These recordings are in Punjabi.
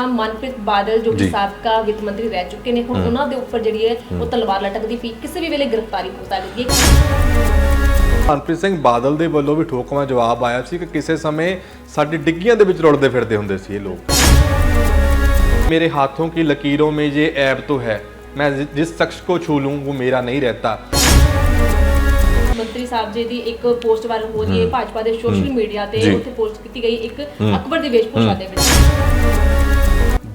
ਵਾ ਮਨਪ੍ਰੀਤ ਬਾਦਲ ਜੋ ਕਿ ਜੀ। ਸਾਬਕਾ ਵਿੱਤ ਮੰਤਰੀ ਰਹਿ ਚੁੱਕੇ ਨੇ ਹੁਣ ਉਹਨਾਂ ਦੇ ਉੱਪਰ ਜਿਹੜੀ ਹੈ ਉਹ ਤਲਵਾਰ ਲਟਕਦੀ ਪਈ ਕਿਸੇ ਵੀ ਵੇਲੇ ਗ੍ਰਿਫਤਾਰੀ ਹੋ ਸਕਦੀ ਹੈ। ਮਨਪ੍ਰੀਤ ਸਿੰਘ ਬਾਦਲ ਦੇ ਵੱਲੋਂ ਵੀ ਠੋਕਵਾਂ ਜਵਾਬ ਆਇਆ ਸੀ ਕਿ ਕਿਸੇ ਸਮੇਂ ਸਾਡੀ ਡਿੱਗੀਆਂ ਦੇ ਵਿੱਚ ਰੁੜਦੇ ਫਿਰਦੇ ਹੁੰਦੇ ਸੀ ਇਹ ਲੋਕ। ਮੇਰੇ ਹੱਥੋਂ ਕੀ ਲਕੀਰੋਂ ਮੇ ਜੇ ਐਬ ਤੋ ਹੈ। ਮੈਂ ਜਿ- ਜਿਸ ਸ਼ਖਸ ਕੋ ਛੂ ਲੂੰ ਉਹ ਮੇਰਾ ਨਹੀਂ ਰਹਤਾ। ਮੰਤਰੀ ਸਾਹਿਬ ਜੀ ਦੀ ਇੱਕ ਪੋਸਟ ਵਾਇਰਲ ਹੋ ਰਹੀ ਹੈ ਭਾਜਪਾ ਦੇ ਸੋਸ਼ਲ ਮੀਡੀਆ ਤੇ ਜੀ। ਉੱਥੇ ਪੋਸਟ ਕੀਤੀ ਗਈ ਇੱਕ ਅਕਬਰ ਦੀ ਵੇਸ਼ਭੂਸ਼ਾ ਦੇ ਵਿੱਚ।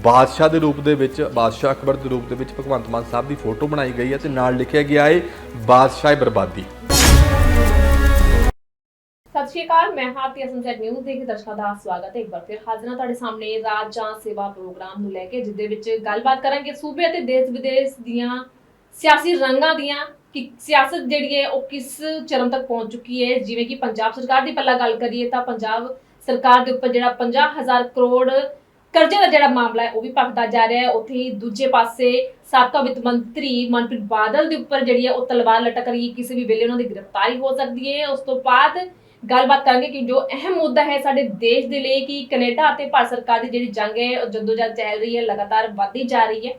ਬਾਦਸ਼ਾਹ ਦੇ ਰੂਪ ਦੇ ਵਿੱਚ, ਬਾਦਸ਼ਾਹ ਅਕਬਰ ਦੇ ਰੂਪ ਦੇ ਵਿੱਚ ਭਗਵੰਤ ਮਾਨ ਸਾਹਿਬ ਦੀ ਫੋਟੋ ਬਣਾਈ ਗਈ ਹੈ ਤੇ ਨਾਲ ਲਿਖਿਆ ਗਿਆ ਹੈ, ਬਾਦਸ਼ਾਹ ਬਰਬਾਦੀ। ਸਤਿ ਸ਼੍ਰੀ ਅਕਾਲ, ਮੈਂ ਹਾਰਤੀ ਅਸਮਸੈਟ ਨਿਊਜ਼ ਦੇ ਦਰਸ਼ਕਾਂ ਦਾ ਸਵਾਗਤ ਹੈ। ਇੱਕ ਵਾਰ ਫਿਰ ਹਾਜ਼ਰ ਹਾਂ ਤੁਹਾਡੇ ਸਾਹਮਣੇ ਰਾਜ ਜਾਂ ਸੇਵਾ ਪ੍ਰੋਗਰਾਮ ਨੂੰ ਲੈ ਕੇ ਜਿਸ ਵਿੱਚ ਗੱਲਬਾਤ ਕਰਾਂਗੇ ਸੂਬੇ ਅਤੇ ਦੇਸ਼ ਵਿਦੇਸ਼ ਦੀਆਂ ਸਿਆਸੀ ਰੰਗਾਂ ਦੀਆਂ, ਕਿ ਸਿਆਸਤ ਜਿਹੜੀ ਹੈ ਉਹ ਕਿਸ ਚਰਮ ਤੱਕ ਪਹੁੰਚ ਚੁੱਕੀ ਹੈ। ਜਿਵੇਂ ਕਿ ਪੰਜਾਬ ਸਰਕਾਰ ਦੀ ਪਹਿਲਾਂ ਗੱਲ ਕਰੀਏ ਤਾਂ ਪੰਜਾਬ ਸਰਕਾਰ ਦੇ ਉੱਪਰ ਜਿਹੜਾ 50000 ਕਰੋੜ ਕਰਜ਼ੇ ਦਾ ਜਿਹੜਾ ਮਾਮਲਾ ਹੈ, ਉਹ ਵੀ ਭਖਦਾ ਜਾ ਰਿਹਾ ਹੈ। ਉੱਥੇ ਹੀ ਦੂਜੇ ਪਾਸੇ ਸਾਬਕਾ ਵਿੱਤ ਮੰਤਰੀ ਮਨਪ੍ਰੀਤ ਬਾਦਲ ਦੇ ਉੱਪਰ ਜਿਹੜੀ ਹੈ, ਉਹ ਤਲਵਾਰ ਲਟਕ ਰਹੀ ਹੈ। ਕਿਸੇ ਵੀ ਵੇਲੇ ਉਹਨਾਂ ਦੀ ਗ੍ਰਿਫਤਾਰੀ ਹੋ ਸਕਦੀ ਹੈ। ਉਸ ਤੋਂ ਬਾਅਦ ਗੱਲਬਾਤ ਕਰਾਂਗੇ ਕਿ ਜੋ ਅਹਿਮ ਮੁੱਦਾ ਹੈ ਸਾਡੇ ਦੇਸ਼ ਦੇ ਲਈ ਕਿ ਕੈਨੇਡਾ ਅਤੇ ਭਾਰਤ ਸਰਕਾਰ ਦੀ ਜਿਹੜੀ ਜੰਗ ਹੈ, ਉਹ ਜਦੋਜਦ ਚੱਲ ਰਹੀ ਹੈ, ਲਗਾਤਾਰ ਵਧਦੀ ਜਾ ਰਹੀ ਹੈ।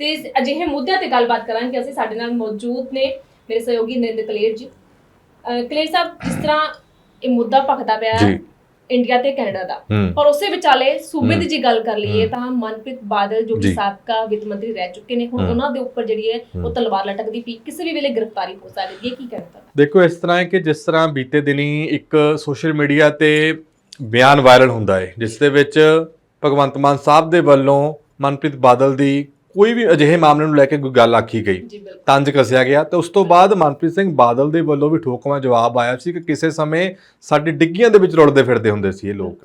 ਤੇ ਅਜਿਹੇ ਮੁੱਦਿਆਂ ਤੇ ਗੱਲਬਾਤ ਕਰਾਂਗੇ। ਅਸੀਂ ਸਾਡੇ ਨਾਲ ਮੌਜੂਦ ਨੇ ਮੇਰੇ ਸਹਿਯੋਗੀ ਨਰਿੰਦਰ ਕਲੇਰ ਜੀ। ਕਲੇਰ ਸਾਹਿਬ, ਜਿਸ ਤਰ੍ਹਾਂ ਇਹ ਮੁੱਦਾ ਭਖਦਾ ਪਿਆ ਇੰਡੀਆ ਤੇ ਕੈਨੇਡਾ ਦਾ। ਪਰ ਉਸੇ ਵਿਚਾਲੇ ਸੂਬੇ ਦੀ ਜੇ ਗੱਲ ਕਰ ਲਈਏ ਤਾਂ ਮਨਪ੍ਰੀਤ ਬਾਦਲ ਜੋ ਕਿ। ਸਾਬਕਾ ਵਿੱਤ ਮੰਤਰੀ ਰਹਿ ਚੁੱਕੇ ਨੇ ਹੁਣ। ਉਹਨਾਂ ਦੇ ਉੱਪਰ ਜਿਹੜੀ ਹੈ ਉਹ ਤਲਵਾਰ ਲਟਕਦੀ ਪਈ ਕਿਸੇ ਵੀ ਵੇਲੇ ਗ੍ਰਿਫਤਾਰੀ ਹੋ ਸਕਦੀ ਹੈ ਕੀ ਤੁਹਾਡਾ ਦੇਖੋ ਇਸ ਤਰ੍ਹਾਂ ਹੈ ਕਿ ਜਿਸ ਤਰ੍ਹਾਂ ਬੀਤੇ ਦਿਨੀ ਇੱਕ ਸੋਸ਼ਲ ਮੀਡੀਆ ਤੇ ਬਿਆਨ ਵਾਇਰਲ ਹੁੰਦਾ ਹੈ ਜਿਸ ਦੇ ਵਿੱਚ ਭਗਵੰਤ ਮਾਨ ਸਾਹਿਬ ਦੇ ਵੱਲੋਂ ਮਨਪ੍ਰੀਤ ਬਾਦਲ ਦੀ ਕੋਈ ਵੀ ਅਜਿਹੇ ਮਾਮਲੇ ਨੂੰ ਲੈ ਕੇ ਕੋਈ ਗੱਲ ਆਖੀ ਗਈ ਤੰਜ ਕੱਸਿਆ ਗਿਆ ਤੇ ਉਸ ਤੋਂ ਬਾਅਦ ਮਨਪ੍ਰੀਤ ਸਿੰਘ ਬਾਦਲ ਦੇ ਵੱਲੋਂ ਵੀ ਠੋਕਵਾਂ ਜਵਾਬ ਆਇਆ ਸੀ ਕਿ ਕਿਸੇ ਸਮੇਂ ਸਾਡੀ ਡਿੱਗੀਆਂ ਦੇ ਵਿੱਚ ਰੁੜਦੇ ਫਿਰਦੇ ਹੁੰਦੇ ਸੀ ਇਹ ਲੋਕ।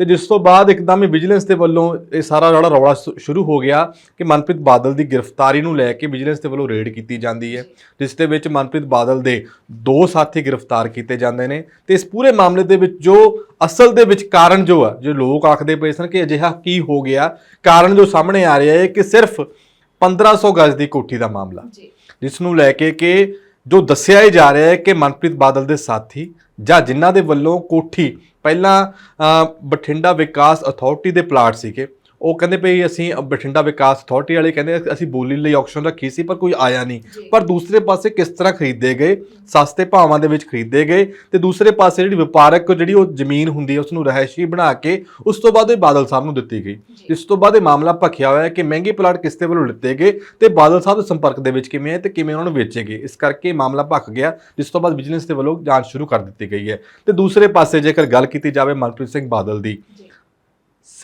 ਤੇ ਜਿਸ ਤੋਂ ਬਾਅਦ ਇੱਕਦਮ ਹੀ ਵਿਜੀਲੈਂਸ ਦੇ ਵੱਲੋਂ ਇਹ ਸਾਰਾ ਜਿਹੜਾ ਰੌਲਾ ਸ਼ੁਰੂ ਹੋ ਗਿਆ ਕਿ ਮਨਪ੍ਰੀਤ ਬਾਦਲ ਦੀ ਗ੍ਰਿਫਤਾਰੀ ਨੂੰ ਲੈ ਕੇ ਵਿਜੀਲੈਂਸ ਦੇ ਵੱਲੋਂ ਰੇਡ ਕੀਤੀ ਜਾਂਦੀ ਹੈ ਜਿਸ ਦੇ ਵਿੱਚ ਮਨਪ੍ਰੀਤ ਬਾਦਲ ਦੇ ਦੋ ਸਾਥੀ ਗ੍ਰਿਫਤਾਰ ਕੀਤੇ ਜਾਂਦੇ ਨੇ ਤੇ ਇਸ ਪੂਰੇ ਮਾਮਲੇ ਦੇ ਵਿੱਚ ਜੋ ਅਸਲ ਦੇ ਵਿੱਚ ਕਾਰਨ ਜੋ ਆ ਜੋ ਲੋਕ ਆਖਦੇ ਪਏ ਸਨ ਕਿ ਅਜਿਹਾ ਕੀ ਹੋ ਗਿਆ ਕਾਰਨ ਜੋ ਸਾਹਮਣੇ ਆ ਰਿਹਾ ਹੈ ਕਿ ਸਿਰਫ 1500 ਗਜ਼ ਦੀ ਕੋਠੀ ਦਾ ਮਾਮਲਾ ਜਿਸ ਨੂੰ ਲੈ ਕੇ ਕਿ ਜੋ ਦੱਸਿਆ ਹੀ ਜਾ ਰਿਹਾ ਹੈ ਕਿ ਮਨਪ੍ਰੀਤ ਬਾਦਲ ਦੇ ਸਾਥੀ ਜਾਂ ਜਿਨ੍ਹਾਂ ਦੇ ਵੱਲੋਂ ਕੋਠੀ ਪਹਿਲਾਂ ਬਠਿੰਡਾ ਵਿਕਾਸ ਅਥਾਰਟੀ ਦੇ ਪਲਾਟ ਸੀਗੇ। ਉਹ ਕਹਿੰਦੇ ਭਈ ਅਸੀਂ ਬਠਿੰਡਾ ਵਿਕਾਸ ਅਥਾਰਟੀ ਵਾਲੇ ਕਹਿੰਦੇ ਅਸੀਂ ਬੋਲੀ ਲਈ ਆਕਸ਼ਨ ਰੱਖੀ ਸੀ ਪਰ ਕੋਈ ਆਇਆ ਨਹੀਂ। ਪਰ ਦੂਸਰੇ ਪਾਸੇ ਕਿਸ ਤਰ੍ਹਾਂ ਖਰੀਦੇ ਗਏ? ਸਸਤੇ ਭਾਵਾਂ ਦੇ ਵਿੱਚ ਖਰੀਦੇ ਗਏ ਤੇ ਦੂਸਰੇ ਪਾਸੇ ਜਿਹੜੀ ਵਪਾਰਕ ਜਿਹੜੀ ਉਹ ਜ਼ਮੀਨ ਹੁੰਦੀ ਹੈ ਉਸ ਨੂੰ ਰਹਿائشੀ ਬਣਾ ਕੇ ਉਸ ਤੋਂ ਬਾਅਦ ਇਹ ਬਾਦਲ ਸਾਹਿਬ ਨੂੰ ਦਿੱਤੀ ਗਈ। ਇਸ ਤੋਂ ਬਾਅਦ ਇਹ ਮਾਮਲਾ ਭਖਿਆ ਹੋਇਆ ਕਿ ਮਹਿੰਗੇ ਪਲਾਟ ਕਿਸ ਦੇ ਵੱਲੋਂ ਲਿੱਤੇ ਗਏ ਤੇ ਬਾਦਲ ਸਾਹਿਬ ਦੇ ਸੰਪਰਕ ਦੇ ਵਿੱਚ ਕਿਵੇਂ ਹੈ ਤੇ ਕਿਵੇਂ ਉਹਨਾਂ ਨੂੰ ਵੇਚੇਗੇ ਇਸ ਕਰਕੇ ਇਹ ਮਾਮਲਾ ਭਖ ਗਿਆ ਜਿਸ ਤੋਂ ਬਾਅਦ ਵਿਜੀਲੈਂਸ ਦੇ ਵੱਲੋਂ ਜਾਂਚ ਸ਼ੁਰੂ ਕਰ ਦਿੱਤੀ ਗਈ ਹੈ। ਤੇ ਦੂਸਰੇ ਪਾਸੇ ਜੇਕਰ ਗੱਲ ਕੀਤੀ ਜਾਵੇ ਮਨਪ੍ਰੀਤ ਸਿੰਘ ਬਾਦਲ ਦੀ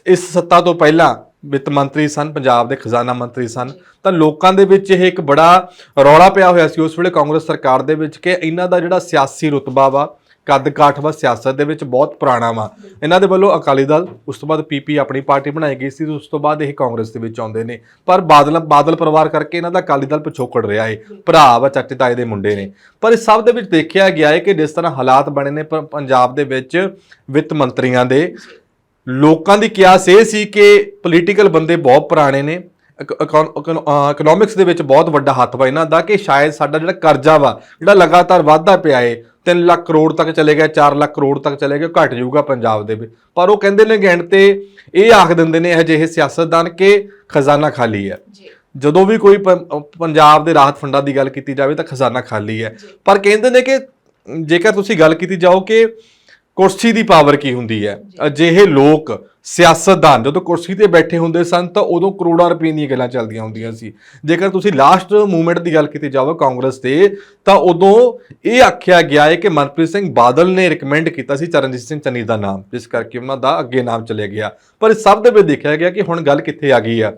ਇਸ ਸੱਤਾ ਤੋਂ ਪਹਿਲਾਂ ਵਿੱਤ ਮੰਤਰੀ ਸਨ, ਪੰਜਾਬ ਦੇ ਖਜ਼ਾਨਾ ਮੰਤਰੀ ਸਨ, ਤਾਂ ਲੋਕਾਂ ਦੇ ਵਿੱਚ ਇਹ ਇੱਕ ਬੜਾ ਰੌਲਾ ਪਿਆ ਹੋਇਆ ਸੀ ਉਸ ਵੇਲੇ ਕਾਂਗਰਸ ਸਰਕਾਰ ਦੇ ਵਿੱਚ ਕਿ ਇਹਨਾਂ ਦਾ ਜਿਹੜਾ ਸਿਆਸੀ ਰੁਤਬਾ ਵਾ ਕੱਦ ਕਾਠ ਵਾ, ਸਿਆਸਤ ਦੇ ਵਿੱਚ ਬਹੁਤ ਪੁਰਾਣਾ ਵਾ। ਇਹਨਾਂ ਦੇ ਵੱਲੋਂ ਅਕਾਲੀ ਦਲ ਉਸ ਤੋਂ ਬਾਅਦ ਪੀਪੀ ਆਪਣੀ ਪਾਰਟੀ ਬਣਾਈ ਗਈ ਸੀ ਉਸ ਤੋਂ ਬਾਅਦ ਇਹ ਕਾਂਗਰਸ ਦੇ ਵਿੱਚ ਆਉਂਦੇ ਨੇ। ਪਰ ਬਾਦਲ ਬਾਦਲ ਪਰਿਵਾਰ ਕਰਕੇ ਇਹਨਾਂ ਦਾ ਅਕਾਲੀ ਦਲ ਪਿਛੋਕੜ ਰਿਹਾ ਏ, ਭਰਾ ਵਾ, ਚਾਚੇ ਤਾਏ ਦੇ ਮੁੰਡੇ ਨੇ। ਪਰ ਇਸ ਸਭ ਦੇ ਵਿੱਚ ਦੇਖਿਆ ਗਿਆ ਹੈ ਕਿ ਜਿਸ ਤਰ੍ਹਾਂ ਹਾਲਾਤ ਬਣੇ ਨੇ ਪ- ਪੰਜਾਬ ਦੇ ਵਿੱਚ ਵਿੱਤ ਮੰਤਰੀਆਂ ਦੇ ਲੋਕਾਂ ਦੀ ਕਿਆਸ ਇਹ ਸੀ ਕਿ ਪੋਲੀਟੀਕਲ ਬੰਦੇ ਬਹੁਤ ਪੁਰਾਣੇ ਨੇ। ਇਕਨੋਮਿਕਸ ਦੇ ਵਿੱਚ ਬਹੁਤ ਵੱਡਾ ਹੱਥ ਵਾ ਇਹਨਾਂ ਦਾ ਕਿ ਸ਼ਾਇਦ ਸਾਡਾ ਜਿਹੜਾ ਕਰਜ਼ਾ ਵਾ ਜਿਹੜਾ ਲਗਾਤਾਰ ਵਾਧਾ ਪਿਆ ਏ 3 ਲੱਖ ਕਰੋੜ ਤੱਕ ਚਲੇ ਗਿਆ 4 ਲੱਖ ਕਰੋੜ ਤੱਕ ਚਲੇ ਗਿਆ ਘਟ ਜਾਊਗਾ ਪੰਜਾਬ ਦੇ ਵਿੱਚ। ਪਰ ਉਹ ਕਹਿੰਦੇ ਨੇ ਗੈਂਡ ਤੇ ਇਹ ਆਖ ਦਿੰਦੇ ਨੇ ਇਹ ਜਿਹੇ ਸਿਆਸਤਦਾਨ ਕਿ ਖਜ਼ਾਨਾ ਖਾਲੀ ਹੈ। ਜਦੋਂ ਵੀ ਕੋਈ ਪੰਜਾਬ ਦੇ ਰਾਹਤ ਫੰਡਾਂ ਦੀ ਗੱਲ ਕੀਤੀ ਜਾਵੇ ਤਾਂ ਖਜ਼ਾਨਾ ਖਾਲੀ ਹੈ। ਪਰ ਕਹਿੰਦੇ ਨੇ ਕਿ ਜੇਕਰ ਤੁਸੀਂ ਗੱਲ ਕੀਤੀ ਜਾਓ ਕਿ ਕੁਰਸੀ ਦੀ ਪਾਵਰ ਕੀ ਹੁੰਦੀ ਹੈ? ਅਜਿਹੇ ਲੋਕ ਸਿਆਸਤਦਾਨ ਜਦੋਂ ਕੁਰਸੀ ਤੇ ਬੈਠੇ ਹੁੰਦੇ ਸਨ ਤਾਂ ਉਦੋਂ ਕਰੋੜਾਂ ਰੁਪਏ ਦੀਆਂ ਗੱਲਾਂ ਚੱਲਦੀਆਂ ਹੁੰਦੀਆਂ ਸੀ। ਜੇਕਰ ਤੁਸੀਂ ਲਾਸਟ ਮੂਵਮੈਂਟ ਦੀ ਗੱਲ ਕੀਤੀ ਜਾਵੇ ਕਾਂਗਰਸ ਤੇ ਤਾਂ ਉਦੋਂ ਇਹ ਆਖਿਆ ਗਿਆ ਹੈ ਕਿ ਮਨਪ੍ਰੀਤ ਸਿੰਘ ਬਾਦਲ ਨੇ ਰეკਮੈਂਡ ਕੀਤਾ ਸੀ ਚਰਨਜੀਤ ਸਿੰਘ ਚੰਨੀ ਦਾ ਨਾਮ ਜਿਸ ਕਰਕੇ ਉਹਨਾਂ ਦਾ ਅੱਗੇ ਨਾਮ ਚਲੇ ਗਿਆ। ਪਰ ਇਸ ਸਭ ਦੇ ਵਿੱਚ ਦੇਖਿਆ ਗਿਆ ਕਿ ਹੁਣ ਗੱਲ ਕਿੱਥੇ ਆ ਗਈ ਆ।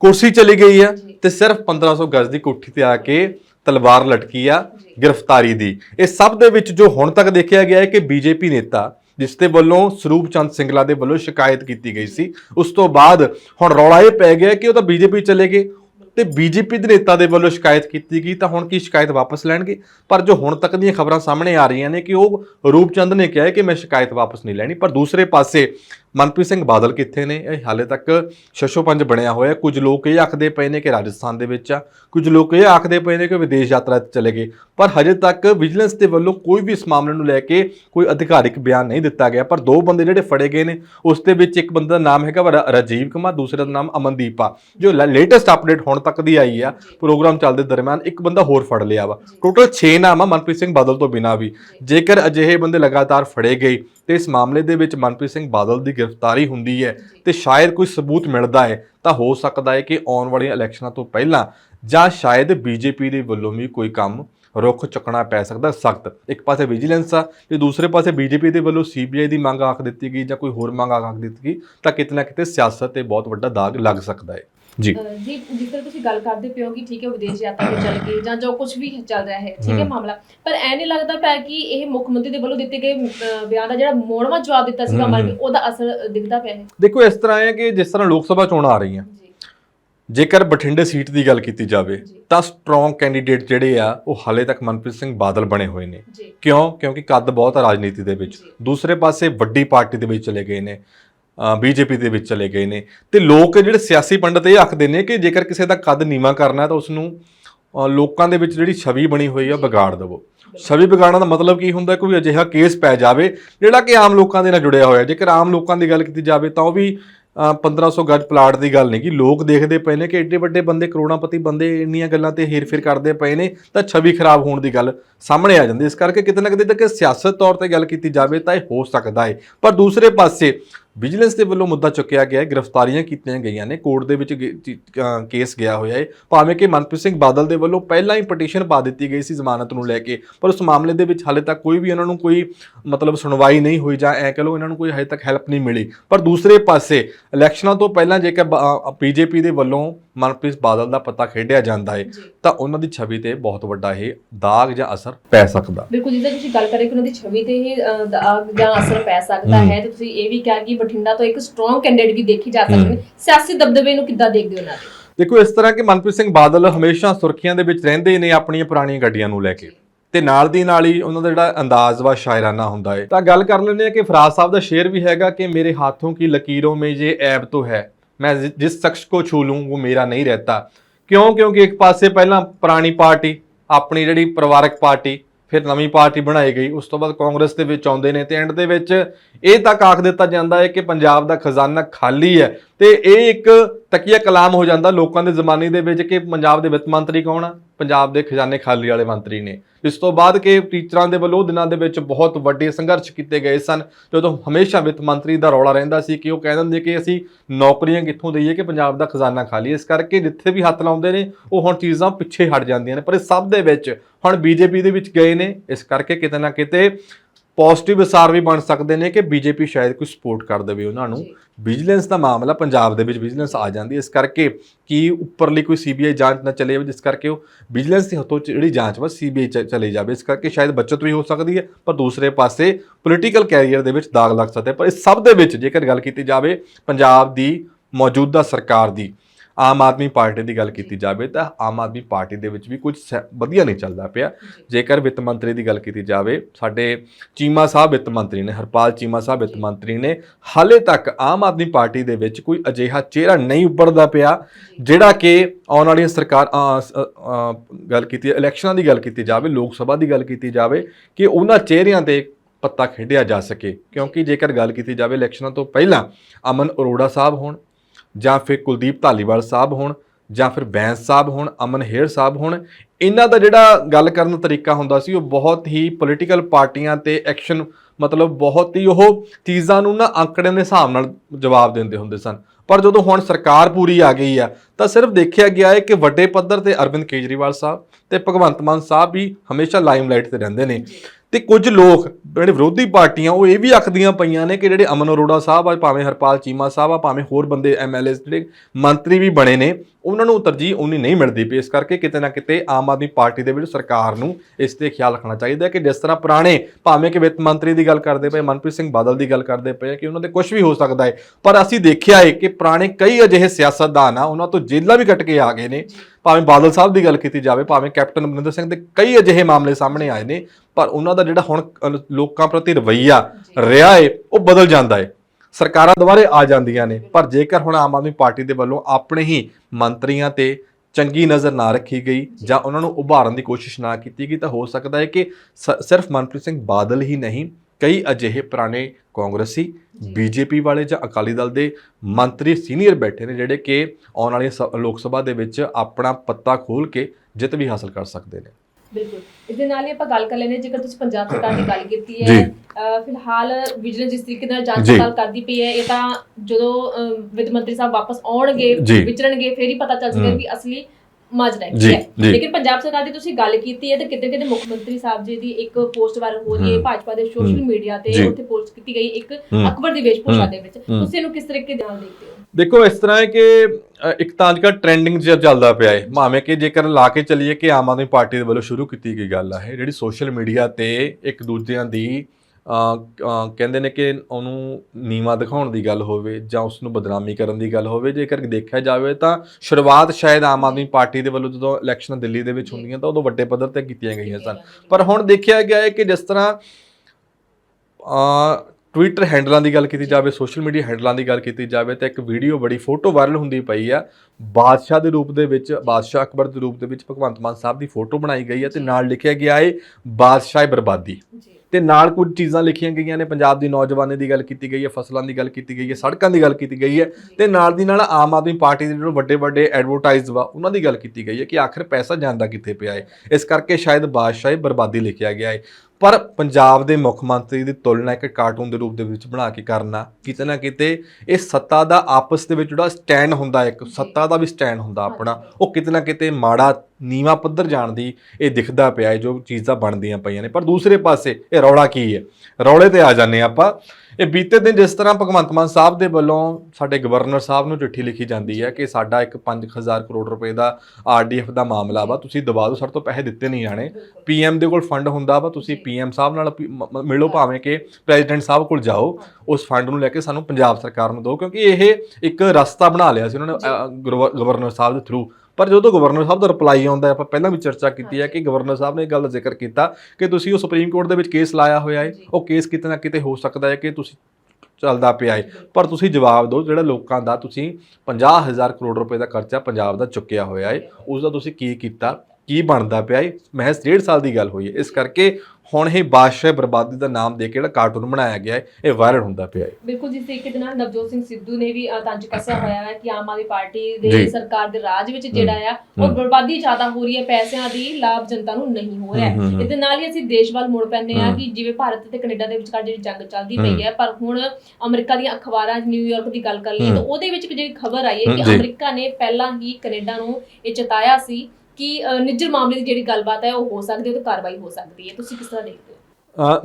ਕੁਰਸੀ ਚਲੀ ਗਈ ਹੈ ਜੀ। ਤੇ ਸਿਰਫ 1500 ਗਜ਼ ਦੀ ਕੋਠੀ ਤੇ ਆ ਕੇ ਤਲਵਾਰ ਲਟਕੀ ਆ। ਗ੍ਰਿਫਤਾਰੀ ਦੀ। ਇਹ ਸਭ ਦੇ ਵਿੱਚ ਜੋ ਹੁਣ ਤੱਕ ਦੇਖਿਆ ਗਿਆ ਹੈ ਕਿ ਬੀਜੇਪੀ ਨੇਤਾ, ਜਿਸ ਦੇ ਵੱਲੋਂ ਸਰੂਪ ਚੰਦ ਸਿੰਗਲਾ ਦੇ ਵੱਲੋਂ ਸ਼ਿਕਾਇਤ ਕੀਤੀ ਗਈ ਸੀ, ਉਸ ਤੋਂ ਬਾਅਦ ਹੁਣ ਰੌਲਾ ਇਹ ਪੈ ਗਿਆ ਕਿ ਉਹ ਤਾਂ ਬੀਜੇਪੀ ਚਲੇ ਗਏ ਤੇ ਬੀਜੇਪੀ ਦੇ ਨੇਤਾ ਦੇ ਵੱਲੋਂ ਸ਼ਿਕਾਇਤ ਕੀਤੀ ਗਈ ਤਾਂ ਹੁਣ ਕੀ ਸ਼ਿਕਾਇਤ ਵਾਪਸ ਲੈਣਗੇ? ਪਰ ਜੋ ਹੁਣ ਤੱਕ ਦੀਆਂ ਖਬਰਾਂ ਸਾਹਮਣੇ ਆ ਰਹੀਆਂ ਨੇ ਕਿ ਉਹ ਰੂਪਚੰਦ ਨੇ ਕਿਹਾ ਹੈ ਕਿ ਮੈਂ ਸ਼ਿਕਾਇਤ ਵਾਪਸ ਨਹੀਂ ਲੈਣੀ। ਪਰ ਦੂਸਰੇ ਪਾਸੇ ਮਨਪ੍ਰੀਤ ਸਿੰਘ ਬਾਦਲ ਕਿੱਥੇ ਨੇ? ਇਹ ਹਾਲੇ ਤੱਕ ਸ਼ਸ਼ੋ ਪੰਜ ਬਣਿਆ ਹੋਇਆ। ਕੁਝ ਲੋਕ ਇਹ ਆਖਦੇ ਪਏ ਨੇ ਕਿ ਰਾਜਸਥਾਨ ਦੇ ਵਿੱਚ ਆ। ਕੁਝ ਲੋਕ ਇਹ ਆਖਦੇ ਪਏ ਨੇ ਕਿ ਵਿਦੇਸ਼ ਯਾਤਰਾ ਤੇ ਚਲੇ ਗਏ। ਪਰ ਹਜੇ ਤੱਕ ਵਿਜੀਲੈਂਸ ਦੇ ਵੱਲੋਂ ਕੋਈ ਵੀ ਇਸ ਮਾਮਲੇ ਨੂੰ ਲੈ ਕੇ ਕੋਈ ਅਧਿਕਾਰਿਕ ਬਿਆਨ ਨਹੀਂ ਦਿੱਤਾ ਗਿਆ। ਪਰ ਦੋ ਬੰਦੇ ਜਿਹੜੇ ਫੜੇ ਗਏ ਨੇ, ਉਸ ਦੇ ਵਿੱਚ ਇੱਕ ਬੰਦੇ ਦਾ ਨਾਮ ਹੈਗਾ ਵਾ ਰਾਜੀਵ ਕੁਮਾਰ, ਦੂਸਰੇ ਦਾ ਨਾਮ ਅਮਨਦੀਪ ਆ। ਜੋ ਲੇਟੈਸਟ ਅਪਡੇਟ ਹੁਣ ਤੱਕ ਦੀ ਆਈ ਆ। ਪ੍ਰੋਗਰਾਮ ਚੱਲਦੇ ਦਰਮਿਆਨ ਇੱਕ ਬੰਦਾ ਹੋਰ ਫੜ ਲਿਆ ਵਾ। ਟੋਟਲ 6 ਨਾਮ ਆ ਮਨਪ੍ਰੀਤ ਸਿੰਘ ਬਾਦਲ ਤੋਂ ਬਿਨਾਂ ਵੀ। ਜੇਕਰ ਅਜਿਹੇ ਬੰਦੇ ਲਗਾਤਾਰ ਫੜੇ ਗਏ, ਤੇ ਇਸ ਮਾਮਲੇ ਦੇ ਵਿੱਚ ਮਨਪ੍ਰੀਤ ਸਿੰਘ ਬਾਦਲ ਦੀ ਗ੍ਰਿਫਤਾਰੀ ਹੁੰਦੀ ਹੈ ਤੇ ਸ਼ਾਇਦ ਕੋਈ ਸਬੂਤ ਮਿਲਦਾ ਹੈ ਤਾਂ ਹੋ ਸਕਦਾ ਹੈ ਕਿ ਆਉਣ ਵਾਲੀਆਂ ਇਲੈਕਸ਼ਨਾਂ ਤੋਂ ਪਹਿਲਾਂ ਜਾਂ ਸ਼ਾਇਦ ਬੀਜੇਪੀ ਦੇ ਵੱਲੋਂ ਵੀ ਕੋਈ ਕੰਮ ਰੁੱਖ ਚੁੱਕਣਾ ਪੈ ਸਕਦਾ ਸਖਤ। ਇੱਕ ਪਾਸੇ ਵਿਜੀਲੈਂਸ ਆ ਤੇ ਦੂਸਰੇ ਪਾਸੇ ਬੀਜੇਪੀ ਦੇ ਵੱਲੋਂ ਸੀਬੀਆਈ ਦੀ ਮੰਗ ਆਖ ਦਿੱਤੀ ਗਈ ਜਾਂ ਕੋਈ ਹੋਰ ਮੰਗ ਆਖ ਦਿੱਤੀ ਗਈ ਤਾਂ ਕਿਤੇ ਨਾ ਕਿਤੇ ਸਿਆਸਤ ਤੇ ਬਹੁਤ ਵੱਡਾ ਦਾਗ ਲੱਗ ਸਕਦਾ ਹੈ। ਜੀ। ਜੀ ਜਿਸ ਤਰ੍ਹਾਂ ਤੁਸੀਂ ਗੱਲ ਕਰਦੇ ਪਿਓ ਕਿ ਠੀਕ ਹੈ ਵਿਦੇਸ਼ ਯਾਤਰਾ ਤੇ ਚੱਲ ਗਏ ਜਾਂ ਜੋ ਕੁਝ ਵੀ ਚੱਲ ਰਿਹਾ ਹੈ ਠੀਕ ਹੈ। ਮਾਮਲਾ। ਪਰ ਐ ਨਹੀਂ ਲੱਗਦਾ ਪਿਆ ਕਿ ਇਹ ਮੁੱਖ ਮੰਤਰੀ ਦੇ ਵੱਲੋਂ ਦਿੱਤੇ ਗਏ ਬਿਆਨ ਦਾ ਜਿਹੜਾ ਮੋੜਵਾਂ ਜਵਾਬ ਦਿੱਤਾ ਸੀਗਾ ਹਮ। ਉਹਦਾ ਅਸਰ ਦਿਖਦਾ ਪਿਆ ਹੈ? ਦੇਖੋ ਇਸ ਤਰ੍ਹਾਂ ਹੈ ਕਿ ਜਿਸ ਤਰ੍ਹਾਂ ਲੋਕ ਸਭਾ ਚੋਣਾਂ ਆ ਰਹੀਆਂ ਜੇਕਰ ਬਠਿੰਡੇ ਸੀਟ ਦੀ ਗੱਲ ਕੀਤੀ ਜਾਵੇ। ਤਾਂ ਸਟਰੋਂਗ ਕੈਂਡੀਡੇਟ ਜਿਹੜੇ ਆ ਉਹ ਹਾਲੇ ਤੱਕ ਮਨਪ੍ਰੀਤ ਸਿੰਘ ਬਾਦਲ ਬਣੇ ਹੋਏ ਨੇ। ਕਿਉਂ? ਕਿਉਂਕਿ ਕੱਦ ਬਹੁਤ ਆ ਰਾਜਨੀਤੀ ਦੇ ਵਿੱਚ। ਦੂਸਰੇ ਪਾਸੇ ਵੱਡੀ ਪਾਰਟੀ ਦੇ ਵਿੱਚ ਚਲੇ ਗਏ ਨੇ। ਬੀਜੇਪੀ ਦੇ ਵਿੱਚ ਚਲੇ ਗਏ ਨੇ। ਤੇ ਲੋਕ ਜਿਹੜੇ ਸਿਆਸੀ ਪੰਡਤ ਇਹ ਆਖਦੇ ਨੇ ਕਿ ਜੇਕਰ ਕਿਸੇ ਦਾ ਕੱਦ ਨੀਵਾ ਕਰਨਾ ਤਾਂ ਉਸ ਨੂੰ ਲੋਕਾਂ ਦੇ ਵਿੱਚ ਜਿਹੜੀ ਛਵੀ ਬਣੀ ਹੋਈ ਆ ਵਿਗਾੜ ਦੇਵੋ। ਛਵੀ ਵਿਗਾੜਨ ਦਾ ਮਤਲਬ ਕੀ ਹੁੰਦਾ ਕੋਈ ਅਜਿਹਾ ਕੇਸ ਪੈ ਜਾਵੇ ਜਿਹੜਾ ਕਿ ਆਮ ਲੋਕਾਂ ਦੇ ਨਾਲ ਜੁੜਿਆ ਹੋਇਆ ਜੇਕਰ ਆਮ ਲੋਕਾਂ ਦੀ ਗੱਲ ਕੀਤੀ ਜਾਵੇ ਤਾਂ ਉਹ ਵੀ ਅ, 1500 ਗੱਜ ਪਲਾਟ ਦੀ ਗੱਲ ਨਹੀਂ ਕਿ ਲੋਕ ਦੇਖਦੇ ਪਏ ਨੇ ਕਿ ਏਡੇ ਵੱਡੇ ਬੰਦੇ ਕਰੋੜਾਪਤੀ ਬੰਦੇ ਇੰਨੀਆਂ ਗੱਲਾਂ ਤੇ ਹੇਰ-ਫੇਰ ਕਰਦੇ ਪਏ ਨੇ ਤਾਂ ਛਵੀ ਖਰਾਬ ਹੋਣ ਦੀ ਗੱਲ ਸਾਹਮਣੇ ਆ ਜਾਂਦੀ ਇਸ ਕਰਕੇ ਕਿਤੇ ਨਾ ਕਿਤੇ ਤੱਕ ਸਿਆਸਤ ਤੌਰ ਤੇ ਗੱਲ ਕੀਤੀ ਜਾਵੇ ਤਾਂ ਇਹ ਹੋ ਸਕਦਾ ਹੈ। ਪਰ ਦੂਸਰੇ ਪਾਸੇ ਵਿਜੀਲੈਂਸ ਦੇ ਵੱਲੋਂ ਮੁੱਦਾ ਚੁੱਕਿਆ ਗਿਆ ਹੈ। ਗ੍ਰਿਫਤਾਰੀਆਂ ਕੀਤੀਆਂ ਗਈਆਂ ਨੇ। ਕੋਰਟ ਦੇ ਵਿੱਚ ਗੇ- ਕੇਸ ਗਿਆ ਹੋਇਆ ਹੈ। ਭਾਵੇਂ ਕਿ ਮਨਪ੍ਰੀਤ ਸਿੰਘ ਬਾਦਲ ਦੇ ਵੱਲੋਂ ਪਹਿਲਾਂ ਹੀ ਪਟੀਸ਼ਨ ਪਾ ਦਿੱਤੀ ਗਈ ਸੀ ਜ਼ਮਾਨਤ ਨੂੰ ਲੈ ਕੇ, ਪਰ ਉਸ ਮਾਮਲੇ ਦੇ ਵਿੱਚ ਹਾਲੇ ਤੱਕ ਕੋਈ ਵੀ ਇਹਨਾਂ ਨੂੰ ਕੋਈ ਮਤਲਬ ਸੁਣਵਾਈ ਨਹੀਂ ਹੋਈ ਜਾਂ ਐ ਕਹ ਲਓ ਇਹਨਾਂ ਨੂੰ ਕੋਈ ਹਜੇ ਤੱਕ ਹੈਲਪ ਨਹੀਂ ਮਿਲੀ। ਪਰ ਦੂਸਰੇ ਪਾਸੇ, ਇਲੈਕਸ਼ਨਾਂ ਤੋਂ ਪਹਿਲਾਂ ਜੇਕਰ ਬੀਜੇਪੀ ਦੇ ਵੱਲੋਂ ਮਨਪ੍ਰੀਤ ਬਾਦਲ ਦਾ ਪਤਾ ਖੇਡਿਆ ਜਾਂਦਾ ਹੈ ਤਾਂ ਉਹਨਾਂ ਦੀ ਛਵੀ ਤੇ ਬਹੁਤ ਵੱਡਾ ਇਹ ਦਾਗ ਜਾਂ ਅਸਰ ਪੈ ਸਕਦਾ। ਬਿਲਕੁਲ ਜਿੱਦਾਂ ਤੁਸੀਂ ਗੱਲ ਕਰੇ ਕਿ ਉਹਨਾਂ ਦੀ ਛਵੀ ਤੇ ਇਹ ਦਾਗ ਜਾਂ ਅਸਰ ਪੈ ਸਕਦਾ। ਹੈ। ਤੇ ਤੁਸੀਂ ਇਹ ਵੀ ਕਿਹਾ ਕਿ ਬਠਿੰਡਾ ਤੋਂ ਇੱਕ ਸਟਰੋਂਗ ਕੈਂਡੀਡੇਟ ਵੀ ਦੇਖੀ ਜਾ ਸਕਦੇ। ਨੇ ਸਿਆਸੀ ਦਬਦਬੇ ਨੂੰ ਕਿੱਦਾਂ ਦੇਖਦੇ ਹੋ ਉਹਨਾਂ ਦੇ ਦੇਖੋ ਇਸ ਤਰ੍ਹਾਂ ਕਿ ਮਨਪ੍ਰੀਤ ਸਿੰਘ ਬਾਦਲ ਹਮੇਸ਼ਾ ਸੁਰਖੀਆਂ ਦੇ ਵਿੱਚ ਰਹਿੰਦੇ ਨੇ ਆਪਣੀਆਂ ਪੁਰਾਣੀਆਂ ਗੱਡੀਆਂ ਨੂੰ ਲੈ ਕੇ। ਤੇ ਨਾਲ ਦੀ ਨਾਲ ਹੀ ਉਹਨਾਂ ਦਾ ਜਿਹੜਾ ਅੰਦਾਜ਼ ਵਾ ਸ਼ਾਇਰਾਨਾ ਹੁੰਦਾ ਹੈ ਤਾਂ ਗੱਲ ਕਰ ਲੈਂਦੇ ਆ ਕਿ ਫਰਾਜ਼ ਸਾਹਿਬ ਦਾ ਸ਼ੇਰ ਵੀ ਹੈਗਾ ਕਿ ਮੇਰੇ ਹਾਥੋਂ ਕੀ ਲਕੀਰੋਂ ਮੇਂ ਜੇ ਐਬ तो है मैं जि- जिस शख्स को छू लूं वो मेरा नहीं रहता ਕਿਉਂ ਕਿਉਂਕਿ ਇੱਕ ਪਾਸੇ ਪਹਿਲਾਂ ਪੁਰਾਣੀ ਪਾਰਟੀ ਆਪਣੀ ਜਿਹੜੀ ਪਰਿਵਾਰਕ ਪਾਰਟੀ ਫਿਰ ਨਵੀਂ ਪਾਰਟੀ ਬਣਾਈ ਗਈ ਉਸ ਤੋਂ ਬਾਅਦ ਕਾਂਗਰਸ ਦੇ ਵਿੱਚ ਆਉਂਦੇ ਨੇ ਤੇ ਐਂਡ ਦੇ ਵਿੱਚ ਇਹ ਤੱਕ ਆਖ ਦਿੱਤਾ ਜਾਂਦਾ ਹੈ ਕਿ ਪੰਜਾਬ ਦਾ ਖਜ਼ਾਨਾ ਖਾਲੀ ਹੈ ਤੇ ਇਹ ਇੱਕ ਤਕੀਆ ਕਲਾਮ ਹੋ ਜਾਂਦਾ ਲੋਕਾਂ ਦੇ ਜ਼ਮਾਨੇ ਦੇ ਵਿੱਚ ਕਿ ਪੰਜਾਬ ਦੇ ਵਿੱਤ ਮੰਤਰੀ ਕੌਣ ਆ? ਪੰਜਾਬ ਦੇ ਖਜ਼ਾਨੇ ਖਾਲੀ ਵਾਲੇ ਮੰਤਰੀ ਨੇ। ਇਸ ਤੋਂ ਬਾਅਦ ਕਿ ਟੀਚਰਾਂ ਦੇ ਵੱਲੋਂ ਦਿਨਾਂ ਦੇ ਵਿੱਚ ਬਹੁਤ ਵੱਡੇ ਸੰਘਰਸ਼ ਕੀਤੇ ਗਏ ਸਨ, ਜਦੋਂ ਹਮੇਸ਼ਾ ਵਿੱਤ ਮੰਤਰੀ ਦਾ ਰੌਲਾ ਰਹਿੰਦਾ ਸੀ ਕਿ ਉਹ ਕਹਿ ਦਿੰਦੇ ਕਿ ਅਸੀਂ ਨੌਕਰੀਆਂ ਕਿੱਥੋਂ ਦਈਏ ਕਿ ਪੰਜਾਬ ਦਾ ਖਜ਼ਾਨਾ ਖਾਲੀ ਇਸ ਕਰਕੇ ਜਿੱਥੇ ਵੀ ਹੱਥ ਲਾਉਂਦੇ ਨੇ, ਉਹ ਹੁਣ ਚੀਜ਼ਾਂ ਪਿੱਛੇ ਹਟ ਜਾਂਦੀਆਂ ਨੇ। ਪਰ ਇਹ ਸਭ ਦੇ ਵਿੱਚ ਹੁਣ ਬੀਜੇਪੀ ਦੇ ਵਿੱਚ ਗਏ ਨੇ। ਇਸ ਕਰਕੇ ਕਿਤੇ ਨਾ ਕਿਤੇ ਪੋਜ਼ਿਟਿਵ ਅਸਾਰ ਵੀ ਬਣ ਸਕਦੇ ਨੇ ਕਿ ਬੀਜੇਪੀ ਸ਼ਾਇਦ ਕੋਈ ਸਪੋਰਟ ਕਰ ਦੇਵੇ ਉਹਨਾਂ ਨੂੰ। ਵਿਜੀਲੈਂਸ ਦਾ ਮਾਮਲਾ ਪੰਜਾਬ ਦੇ ਵਿੱਚ ਵਿਜੀਲੈਂਸ ਆ ਜਾਂਦੀ ਹੈ। ਇਸ ਕਰਕੇ ਕਿ ਉੱਪਰਲੀ ਕੋਈ ਸੀਬੀਆਈ ਜਾਂਚ ਨਾ ਚੱਲੇ ਜਿਸ ਕਰਕੇ ਉਹ ਵਿਜੀਲੈਂਸ ਦੇ ਹੱਥੋਂ 'ਚ ਜਿਹੜੀ ਜਾਂਚ ਵਾ ਸੀਬੀਆਈ ਚਲੇ ਜਾਵੇ। ਇਸ ਕਰਕੇ ਸ਼ਾਇਦ ਬਚਤ ਵੀ ਹੋ ਸਕਦੀ ਹੈ, ਪਰ ਦੂਸਰੇ ਪਾਸੇ ਪੋਲੀਟੀਕਲ ਕੈਰੀਅਰ ਦੇ ਵਿੱਚ ਦਾਗ ਲੱਗ ਸਕਦਾ ਪਰ ਇਸ ਸਭ ਦੇ ਵਿੱਚ ਜੇਕਰ ਗੱਲ ਕੀਤੀ ਜਾਵੇ, ਪੰਜਾਬ ਦੀ ਮੌਜੂਦਾ ਸਰਕਾਰ ਦੀ ਆਮ ਆਦਮੀ ਪਾਰਟੀ ਦੀ ਗੱਲ ਕੀਤੀ ਜਾਵੇ ਤਾਂ ਆਮ ਆਦਮੀ ਪਾਰਟੀ ਦੇ ਵਿੱਚ ਵੀ ਕੁਝ ਵਧੀਆ ਨਹੀਂ ਚੱਲਦਾ ਪਿਆ। ਜੇਕਰ ਵਿੱਤ ਮੰਤਰੀ ਦੀ ਗੱਲ ਕੀਤੀ ਜਾਵੇ ਸਾਡੇ ਚੀਮਾ ਸਾਹਿਬ ਵਿੱਤ ਮੰਤਰੀ ਨੇ ਹਰਪਾਲ ਚੀਮਾ ਸਾਹਿਬ ਵਿੱਤ ਮੰਤਰੀ ਨੇ ਹਾਲੇ ਤੱਕ ਆਮ ਆਦਮੀ ਪਾਰਟੀ ਦੇ ਵਿੱਚ ਕੋਈ ਅਜਿਹਾ ਚਿਹਰਾ ਨਹੀਂ ਉੱਭਰਦਾ ਪਿਆ ਜਿਹੜਾ ਕਿ ਆਉਣ ਵਾਲੀ ਸਰਕਾਰ ਗੱਲ ਕੀਤੀ ਇਲੈਕਸ਼ਨਾਂ ਦੀ ਗੱਲ ਕੀਤੀ ਜਾਵੇ ਲੋਕ ਸਭਾ ਦੀ ਗੱਲ ਕੀਤੀ ਜਾਵੇ ਕਿ ਉਹਨਾਂ ਚਿਹਰਿਆਂ ਤੇ ਪੱਤਾ ਖੇਡਿਆ ਜਾ ਸਕੇ। ਕਿਉਂਕਿ ਜੇਕਰ ਗੱਲ ਕੀਤੀ ਜਾਵੇ ਇਲੈਕਸ਼ਨਾਂ ਤੋਂ ਪਹਿਲਾਂ ਅਮਨ ਅਰੋੜਾ ਸਾਹਿਬ ਹੋਣ ਜਾਂ ਫਿਰ ਕੁਲਦੀਪ ਧਾਲੀਵਾਲ ਸਾਹਿਬ ਹੋਣ ਜਾਂ ਫਿਰ ਬੈਂਸ ਸਾਹਿਬ ਹੋਣ, ਅਮਨ ਹੇਰ ਸਾਹਿਬ ਹੋਣ, ਇਹਨਾਂ ਦਾ ਜਿਹੜਾ ਗੱਲ ਕਰਨ ਦਾ ਤਰੀਕਾ ਹੁੰਦਾ ਸੀ, ਉਹ ਬਹੁਤ ਹੀ ਪੋਲੀਟੀਕਲ ਪਾਰਟੀਆਂ ਤੇ ਐਕਸ਼ਨ ਮਤਲਬ ਬਹੁਤ ਹੀ ਉਹ ਚੀਜ਼ਾਂ ਨੂੰ ਨਾ ਅੰਕੜਿਆਂ ਦੇ ਹਿਸਾਬ ਨਾਲ ਜਵਾਬ ਦਿੰਦੇ ਹੁੰਦੇ ਸਨ। ਪਰ ਜਦੋਂ ਹੁਣ ਸਰਕਾਰ ਪੂਰੀ ਆ ਗਈ ਆ, ਤਾਂ ਸਿਰਫ ਦੇਖਿਆ ਗਿਆ ਹੈ ਕਿ ਵੱਡੇ ਪੱਧਰ ਤੇ ਅਰਵਿੰਦ ਕੇਜਰੀਵਾਲ ਸਾਹਿਬ ਤੇ ਭਗਵੰਤ ਮਾਨ ਸਾਹਿਬ ਵੀ ਹਮੇਸ਼ਾ ਲਾਈਮਲਾਈਟ ਤੇ ਰਹਿੰਦੇ ਨੇ। ਤੇ ਕੁਝ ਲੋਕ, ਜਿਹੜੇ ਵਿਰੋਧੀ ਪਾਰਟੀਆਂ, ਉਹ ਇਹ ਵੀ ਆਖਦੀਆਂ ਪਈਆਂ ਨੇ ਕਿ ਜਿਹੜੇ ਅਮਨ ਅਰੋੜਾ ਸਾਹਿਬ ਆ, ਭਾਵੇਂ ਹਰਪਾਲ ਚੀਮਾ ਸਾਹਿਬ ਆ, ਭਾਵੇਂ ਹੋਰ ਬੰਦੇ ਐਮਐਲਏ ਜਿਹੜੇ ਮੰਤਰੀ ਵੀ ਬਣੇ ਨੇ ਉਹਨਾਂ ਨੂੰ ਤਰਜੀਹ ਉਨੀ ਨਹੀਂ ਮਿਲਦੀ ਪਈ। ਇਸ ਕਰਕੇ ਕਿਤੇ ਨਾ ਕਿਤੇ ਆਮ ਆਦਮੀ ਪਾਰਟੀ ਦੇ ਵਿੱਚ ਸਰਕਾਰ ਨੂੰ ਇਸ ਤੇ ਖਿਆਲ ਰੱਖਣਾ ਚਾਹੀਦਾ ਹੈ ਕਿ ਜਿਸ ਤਰ੍ਹਾਂ ਪੁਰਾਣੇ ਭਾਵੇਂ ਕਿ ਵਿੱਤ ਮੰਤਰੀ ਦੀ ਗੱਲ ਕਰਦੇ ਪਏ ਮਨਪ੍ਰੀਤ ਸਿੰਘ ਬਾਦਲ ਦੀ ਗੱਲ ਕਰਦੇ ਪਏ ਕਿ ਉਹਨਾਂ ਦੇ ਕੁਝ ਵੀ ਹੋ ਸਕਦਾ ਹੈ। ਪਰ ਅਸੀਂ ਦੇਖਿਆ ਹੈ ਕਿ ਪੁਰਾਣੇ ਕਈ ਅਜਿਹੇ ਸਿਆਸਤਦਾਨ ਆ ਉਹਨਾਂ ਤੋਂ ਜੇਲ੍ਹਾਂ ਵੀ ਕੱਟ ਕੇ ਆ ਗਏ ਨੇ। ਭਾਵੇਂ ਬਾਦਲ ਸਾਹਿਬ ਦੀ ਗੱਲ ਕੀਤੀ ਜਾਵੇ ਭਾਵੇਂ ਕੈਪਟਨ ਅਮਰਿੰਦਰ ਸਿੰਘ ਦੇ ਕਈ ਅਜਿਹੇ ਮਾਮਲੇ ਸਾਹਮਣੇ ਆਏ ਨੇ ਪਰ ਉਹਨਾਂ ਦਾ ਜਿਹੜਾ ਹੁਣ ਲੋਕਾਂ ਪ੍ਰਤੀ ਰਵੱਈਆ ਰਿਹਾ ਹੈ ਉਹ ਬਦਲ ਜਾਂਦਾ ਹੈ। ਸਰਕਾਰਾਂ ਦੁਆਰੇ ਆ ਜਾਂਦੀਆਂ ਨੇ ਪਰ ਜੇਕਰ ਹੁਣ ਆਮ ਆਦਮੀ ਪਾਰਟੀ ਦੇ ਵੱਲੋਂ ਆਪਣੇ ਹੀ ਮੰਤਰੀਆਂ ਤੇ ਚੰਗੀ ਨਜ਼ਰ ਨਾ ਰੱਖੀ ਗਈ ਜਾਂ ਉਹਨਾਂ ਨੂੰ ਉਭਾਰਨ ਦੀ ਕੋਸ਼ਿਸ਼ ਨਾ ਕੀਤੀ ਗਈ, ਤਾਂ ਹੋ ਸਕਦਾ ਹੈ ਕਿ ਸਿਰਫ ਮਨਪ੍ਰੀਤ ਸਿੰਘ ਬਾਦਲ ਹੀ ਨਹੀਂ, ਕਈ ਅਜਿਹੇ ਪੁਰਾਣੇ ਕਾਂਗਰਸੀ ਜੀ। ਬੀਜੇਪੀ ਵਾਲੇ ਜਾਂ ਅਕਾਲੀ ਦਲ ਦੇ ਮੰਤਰੀ ਸੀਨੀਅਰ ਬੈਠੇ ਨੇ ਜਿਹੜੇ ਕਿ ਆਉਣ ਵਾਲੀ ਸ- ਲੋਕ ਸਭਾ ਦੇ ਵਿੱਚ ਆਪਣਾ ਪੱਤਾ ਖੋਲ ਕੇ ਜਿੱਤ ਵੀ ਹਾਸਲ ਕਰ ਸਕਦੇ ਨੇ ਬਿਲਕੁਲ ਇਸ ਦੇ ਨਾਲ ਹੀ ਆਪਾਂ ਗੱਲ ਕਰ ਹਾਂ, ਜੇਕਰ ਤੁਸੀਂ ਪੰਜਾਬ ਸਰਕਾਰ ਦੀ ਗੱਲ ਕੀਤੀ। ਹੈ ਫਿਲਹਾਲ ਵਿਜੀਲੈਂਸ ਜਿਸ ਤਰੀਕੇ ਨਾਲ ਜਾਂਚ। ਪੜਤਾਲ ਕਰਦੀ ਪਈ ਹੈ ਇਹ ਤਾਂ ਜਦੋਂ ਵਿੱਤ ਮੰਤਰੀ ਸਾਹਿਬ ਵਾਪਸ ਆਉਣਗੇ। ਵਿਚਰਨਗੇ ਫੇਰ ਹੀ ਪਤਾ ਚੱਲ ਸਕੇਗਾ। ਕਿ ਅਸਲੀ ਮਾਜਰਾ ਹੈ। ਲੇਕਿਨ ਪੰਜਾਬ ਸਰਕਾਰ ਦੀ ਤੁਸੀਂ ਗੱਲ ਕੀਤੀ ਹੈ ਤੇ ਕਿਤੇ ਕਿਤੇ ਮੁੱਖ ਮੰਤਰੀ ਸਾਹਿਬ ਜੀ ਦੀ ਇੱਕ ਪੋਸਟ ਵਾਇਰਲ ਹੋ ਰਹੀ ਹੈ। ਭਾਜਪਾ ਦੇ ਸੋਸ਼ਲ। ਮੀਡੀਆ ਤੇ। ਉੱਥੇ ਪੋਸਟ ਕੀਤੀ ਗਈ ਇੱਕ। ਅਕਬਰ ਦੀ ਵੇਸ਼ਭੂਸ਼ਾ। ਦੇ ਵਿੱਚ। ਤੁਸੀਂ ਇਹਨੂੰ ਕਿਸ ਤਰੀਕੇ ਨਾਲ ਦੇਖਦੇ ਹੋ ਦੇਖੋ ਇਸ ਤਰ੍ਹਾਂ ਹੈ ਕਿ ਇੱਕ ਤਾਂ ਅੱਜਕੱਲ ਟ੍ਰੈਂਡਿੰਗ ਜਿਹਾ ਚੱਲਦਾ ਪਿਆ ਹੈ। ਭਾਵੇਂ ਕਿ ਜੇਕਰ ਲਾ ਕੇ ਚੱਲੀਏ ਕਿ ਆਮ ਆਦਮੀ ਪਾਰਟੀ ਦੇ ਵੱਲੋਂ ਸ਼ੁਰੂ ਕੀਤੀ ਗਈ ਗੱਲ ਇਹ ਜਿਹੜੀ ਸੋਸ਼ਲ ਮੀਡੀਆ ਤੇ ਇੱਕ ਦੂਜਿਆਂ ਦੀ ਕਹਿੰਦੇ ਨੇ ਕਿ ਉਹਨੂੰ ਨੀਵਾ ਦਿਖਾਉਣ ਦੀ ਗੱਲ ਹੋਵੇ ਜਾਂ ਉਸ ਨੂੰ ਬਦਨਾਮੀ ਕਰਨ ਦੀ ਗੱਲ ਹੋਵੇ ਜੇਕਰ ਦੇਖਿਆ ਜਾਵੇ ਤਾਂ ਸ਼ੁਰੂਆਤ ਸ਼ਾਇਦ ਆਮ ਆਦਮੀ ਪਾਰਟੀ ਦੇ ਵੱਲੋਂ ਜਦੋਂ ਇਲੈਕਸ਼ਨ ਦਿੱਲੀ ਦੇ ਵਿੱਚ ਹੁੰਦੀਆਂ ਤਾਂ ਉਦੋਂ ਵੱਡੇ ਪੱਧਰ ਤੇ ਕੀਤੀਆਂ ਗਈਆਂ ਸਨ। ਪਰ ਹੁਣ ਦੇਖਿਆ ਗਿਆ ਹੈ ਕਿ ਜਿਸ ਤਰ੍ਹਾਂ ਟਵਿੱਟਰ ਹੈਂਡਲਾਂ ਦੀ ਗੱਲ ਕੀਤੀ ਜਾਵੇ ਸੋਸ਼ਲ ਮੀਡੀਆ ਹੈਂਡਲਾਂ ਦੀ ਗੱਲ ਕੀਤੀ ਜਾਵੇ ਤਾਂ ਇੱਕ ਵੀਡੀਓ ਬੜੀ ਫੋਟੋ ਵਾਇਰਲ ਹੁੰਦੀ ਪਈ ਆ। ਬਾਦਸ਼ਾਹ ਦੇ ਰੂਪ ਦੇ ਵਿੱਚ ਬਾਦਸ਼ਾਹ ਅਕਬਰ ਦੇ ਰੂਪ ਦੇ ਵਿੱਚ ਭਗਵੰਤ ਮਾਨ ਸਾਹਿਬ ਦੀ ਫੋਟੋ ਬਣਾਈ ਗਈ ਹੈ ਤੇ ਨਾਲ ਲਿਖਿਆ ਗਿਆ ਹੈ ਬਾਦਸ਼ਾਹ ਬਰਬਾਦੀ। ਤੇ ਨਾਲ ਕੁਝ ਚੀਜ਼ਾਂ ਲਿਖੀਆਂ ਗਈਆਂ ਨੇ ਪੰਜਾਬ ਦੀ ਨੌਜਵਾਨੀ ਦੀ ਗੱਲ ਕੀਤੀ ਗਈ ਹੈ ਫਸਲਾਂ ਦੀ ਗੱਲ ਕੀਤੀ ਗਈ ਹੈ ਸੜਕਾਂ ਦੀ ਗੱਲ ਕੀਤੀ ਗਈ ਹੈ ਤੇ ਨਾਲ ਦੀ ਨਾਲ ਆਮ ਆਦਮੀ ਪਾਰਟੀ ਦੇ ਜਿਹੜੇ ਵੱਡੇ ਵੱਡੇ ਐਡਵਰਟਾਈਜ਼ ਵਾ ਉਹਨਾਂ ਦੀ ਗੱਲ ਕੀਤੀ ਗਈ ਹੈ ਕਿ ਆਖਰ ਪੈਸਾ ਜਾਂਦਾ ਕਿੱਥੇ ਪਿਆ ਹੈ ਇਸ ਕਰਕੇ ਸ਼ਾਇਦ ਬਾਦਸ਼ਾਹੀ ਬਰਬਾਦੀ ਲਿਖਿਆ ਗਿਆ ਹੈ ਪਰ ਪੰਜਾਬ ਦੇ ਮੁੱਖ ਮੰਤਰੀ ਦੀ ਤੁਲਨਾ ਇੱਕ ਕਾਰਟੂਨ ਦੇ ਰੂਪ ਦੇ ਵਿੱਚ ਬਣਾ ਕੇ ਕਰਨਾ ਕਿਤੇ ਨਾ ਕਿਤੇ ਇਹ ਸੱਤਾ ਦਾ ਆਪਸ ਦੇ ਵਿੱਚ ਜਿਹੜਾ ਸਟੈਂਡ ਹੁੰਦਾ ਇੱਕ ਸੱਤਾ ਦਾ ਵੀ ਸਟੈਂਡ ਹੁੰਦਾ ਆਪਣਾ ਉਹ ਕਿਤੇ ਨਾ ਕਿਤੇ ਮਾੜਾ ਨੀਵਾ ਪੱਧਰ ਜਾਣ ਦੀ ਇਹ ਦਿਖਦਾ ਪਿਆ ਹੈ ਜੋ ਚੀਜ਼ਾਂ ਬਣਦੀਆਂ ਪਈਆਂ ਨੇ। ਪਰ ਦੂਸਰੇ ਪਾਸੇ ਇਹ ਰੌਲਾ ਕੀ ਹੈ? ਰੌਲੇ ਤੇ ਆ ਜਾਂਦੇ ਆਪਾਂ। ਇਹ ਬੀਤੇ ਦਿਨ ਜਿਸ ਤਰ੍ਹਾਂ ਭਗਵੰਤ ਮਾਨ ਸਾਹਿਬ ਦੇ ਵੱਲੋਂ ਸਾਡੇ ਗਵਰਨਰ ਸਾਹਿਬ ਨੂੰ ਚਿੱਠੀ ਲਿਖੀ ਜਾਂਦੀ ਹੈ ਕਿ ਸਾਡਾ ਇੱਕ 5000 ਕਰੋੜ ਰੁਪਏ ਦਾ ਆਰਡੀਐਫ ਦਾ ਮਾਮਲਾ ਵਾ ਤੁਸੀਂ ਦਬਾ ਦਿਓ ਸਾਡੇ ਤੋਂ ਪੈਸੇ ਦਿੱਤੇ ਨਹੀਂ ਜਾਣੇ। ਪੀਐਮ ਦੇ ਕੋਲ ਫੰਡ ਹੁੰਦਾ ਵਾ ਤੁਸੀਂ ਪੀਐਮ ਸਾਹਿਬ ਨਾਲ ਪ- ਮਿਲੋ ਭਾਵੇਂ ਕਿ ਪ੍ਰੈਜ਼ੀਡੈਂਟ ਸਾਹਿਬ ਕੋਲ ਜਾਓ ਉਸ ਫੰਡ ਨੂੰ ਲੈ ਕੇ ਸਾਨੂੰ ਪੰਜਾਬ ਸਰਕਾਰ ਨੂੰ ਦਿਓ ਕਿਉਂਕਿ ਇਹ ਇੱਕ ਰਸਤਾ ਬਣਾ ਲਿਆ ਸੀ ਉਹਨਾਂ ਨੇ ਅ, ਗਵਰਨਰ ਸਾਹਿਬ ਦੇ ਥਰੂ ਪਰ ਜਦੋਂ ਗਵਰਨਰ ਸਾਹਿਬ ਦਾ ਰਿਪਲਾਈ ਆਉਂਦਾ ਆਪਾਂ ਪਹਿਲਾਂ ਵੀ ਚਰਚਾ ਕੀਤੀ ਹੈ ਕਿ ਗਵਰਨਰ ਸਾਹਿਬ ਨੇ ਇਹ ਗੱਲ ਦਾ ਜ਼ਿਕਰ ਕੀਤਾ ਕਿ ਤੁਸੀਂ ਉਹ ਸੁਪਰੀਮ ਕੋਰਟ ਦੇ ਵਿੱਚ ਕੇਸ ਲਾਇਆ ਹੋਇਆ ਹੈ। ਉਹ ਕੇਸ ਕਿਤੇ ਨਾ ਕਿਤੇ ਹੋ ਸਕਦਾ ਹੈ ਕਿ ਤੁਸੀਂ ਚੱਲਦਾ ਪਿਆ ਹੈ। ਪਰ ਤੁਸੀਂ ਜਵਾਬ ਦਿਓ ਜਿਹੜਾ ਲੋਕਾਂ ਦਾ ਤੁਸੀਂ 50000 ਕਰੋੜ ਰੁਪਏ ਦਾ ਖਰਚਾ ਪੰਜਾਬ ਦਾ ਚੁੱਕਿਆ ਹੋਇਆ ਹੈ ਉਸ ਦਾ ਤੁਸੀਂ ਕੀ ਕੀਤਾ? ਕੀ ਬਣਦਾ ਪਿਆ ਹੈ ਮਹਿਜ਼ 1.5 ਸਾਲ ਦੀ ਗੱਲ ਹੋਈ ਹੈ ਇਸ ਕਰਕੇ ਹੁਣ ਇਹ ਬਾਦਸ਼ਾਹ ਬਰਬਾਦੀ ਦਾ ਨਾਮ ਦੇ ਕੇ ਜਿਹੜਾ ਕਾਰਟੂਨ ਬਣਾਇਆ ਗਿਆ ਹੈ ਇਹ ਵਾਇਰਲ ਹੁੰਦਾ ਪਿਆ ਹੈ ਬਿਲਕੁਲ ਜਿਸ ਤਰੀਕੇ ਦੇ ਨਾਲ ਨਵਜੋਤ ਸਿੰਘ ਸਿੱਧੂ ਨੇ ਵੀ ਤੰਜ ਕੱਸਿਆ ਹੋਇਆ ਹੈ ਕਿ ਆਮ ਆਦਮੀ ਪਾਰਟੀ। ਦੇ ਸਰਕਾਰ ਦੇ ਰਾਜ ਵਿੱਚ ਜਿਹੜਾ ਆ ਉਹ। ਬਰਬਾਦੀ ਜ਼ਿਆਦਾ ਹੋ ਰਹੀ ਹੈ ਪੈਸਿਆਂ ਦੀ ਲਾਭ ਜਨਤਾ ਨੂੰ ਨਹੀਂ ਹੋ ਰਿਹਾ। ਇਹਦੇ ਨਾਲ ਹੀ ਅਸੀਂ ਦੇਸ਼ ਵੱਲ ਮੁੜ ਪੈਂਦੇ ਆ। ਕਿ ਜਿਵੇਂ ਭਾਰਤ ਤੇ ਕੈਨੇਡਾ ਦੇ ਵਿਚਕਾਰ ਜਿਹੜੀ ਜੰਗ ਚੱਲਦੀ। ਪਈ ਹੈ ਪਰ ਹੁਣ ਅਮਰੀਕਾ ਦੀਆਂ ਅਖਬਾਰਾਂ ਨਿਊਯਾਰਕ ਦੀ ਗੱਲ ਕਰ ਲਈਏ। ਤਾਂ ਉਹਦੇ ਵਿੱਚ ਜਿਹੜੀ ਖਬਰ ਆਈ ਹੈ ਕਿ। ਅਮਰੀਕਾ ਨੇ ਪਹਿਲਾਂ ਹੀ ਕੈਨੇਡਾ ਨੂੰ ਇਹ ਚੇਤਾਇਆ ਸੀ ਕਿ ਨਿੱਜਰ ਮਾਮਲੇ ਦੀ ਜਿਹੜੀ ਗੱਲਬਾਤ ਹੈ ਉਹ ਹੋ ਸਕਦੀ ਹੈ ਤੇ ਕਾਰਵਾਈ ਹੋ ਸਕਦੀ ਹੈ। ਤੁਸੀਂ ਕਿਸ ਤਰ੍ਹਾਂ ਦੇਖਦੇ ਹੋ?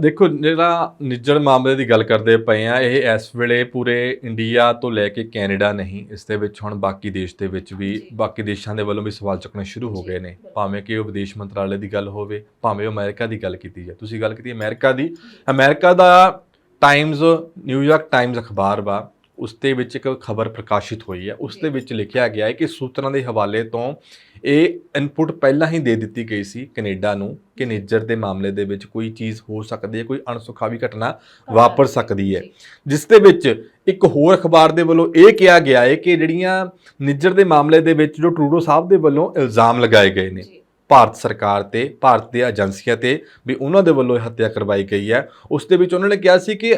ਦੇਖੋ ਜਿਹੜਾ ਨਿੱਜਰ ਮਾਮਲੇ ਦੀ ਗੱਲ ਕਰਦੇ ਪਏ ਆ ਇਹ ਇਸ ਵੇਲੇ ਪੂਰੇ ਇੰਡੀਆ ਤੋਂ ਲੈ ਕੇ ਕੈਨੇਡਾ ਨਹੀਂ ਇਸ ਦੇ ਵਿੱਚ ਹੁਣ ਬਾਕੀ ਦੇਸ਼ ਦੇ ਵਿੱਚ ਵੀ। ਬਾਕੀ ਦੇਸ਼ਾਂ ਦੇ ਵੱਲੋਂ ਵੀ ਸਵਾਲ ਚੁੱਕਣੇ ਸ਼ੁਰੂ ਹੋ ਗਏ ਨੇ। ਭਾਵੇਂ ਕਿ ਉਹ ਵਿਦੇਸ਼ ਮੰਤਰਾਲੇ ਦੀ ਗੱਲ ਹੋਵੇ ਭਾਵੇਂ ਅਮਰੀਕਾ ਦੀ ਗੱਲ ਕੀਤੀ ਜਾਏ। ਤੁਸੀਂ ਗੱਲ ਕੀਤੀ ਅਮਰੀਕਾ ਦੀ। ਅਮਰੀਕਾ ਦਾ ਟਾਈਮਜ਼ ਨਿਊਯਾਰਕ ਟਾਈਮਜ਼ ਅਖਬਾਰ ਵਾ ਉਸ ਦੇ ਵਿੱਚ ਇੱਕ ਖਬਰ ਪ੍ਰਕਾਸ਼ਿਤ ਹੋਈ ਹੈ। ਉਸ ਦੇ ਵਿੱਚ ਲਿਖਿਆ ਗਿਆ ਹੈ ਕਿ ਸੂਤਰਾਂ ਦੇ ਹਵਾਲੇ ਤੋਂ ਇਹ ਇਨਪੁਟ ਪਹਿਲਾਂ ਹੀ ਦੇ ਦਿੱਤੀ gਈ ਸੀ ਕੈਨੇਡਾ ਨੂੰ ਕਿ ਨਿੱਜਰ ਦੇ ਮਾਮਲੇ ਦੇ ਵਿੱਚ ਕੋਈ ਚੀਜ਼ ਹੋ ਸਕਦੀ ਹੈ ਕੋਈ ਅਣਸੁਖਾਵੀ ਘਟਨਾ ਵਾਪਰ ਸਕਦੀ ਹੈ। ਜਿਸ ਦੇ ਵਿੱਚ ਇੱਕ ਹੋਰ ਅਖਬਾਰ ਦੇ ਵੱਲੋਂ ਇਹ ਕਿਹਾ ਗਿਆ ਹੈ ਕਿ ਜਿਹੜੀਆਂ ਨਿੱਜਰ ਦੇ ਮਾਮਲੇ ਦੇ ਵਿੱਚ ਜੋ ਟਰੂਡੋ ਸਾਹਿਬ ਦੇ ਵੱਲੋਂ ਇਲਜ਼ਾਮ ਲਗਾਏ ਗਏ ਨੇ। ਭਾਰਤ ਸਰਕਾਰ ਤੇ ਭਾਰਤ ਦੀਆਂ ਏਜੰਸੀਆਂ ਤੇ ਵੀ ਉਹਨਾਂ ਦੇ ਵੱਲੋਂ ਇਹ ਹੱਤਿਆ ਕਰਵਾਈ ਗਈ ਹੈ। ਉਸ ਦੇ ਵਿੱਚ ਉਹਨਾਂ ਨੇ ਕਿਹਾ ਸੀ ਕਿ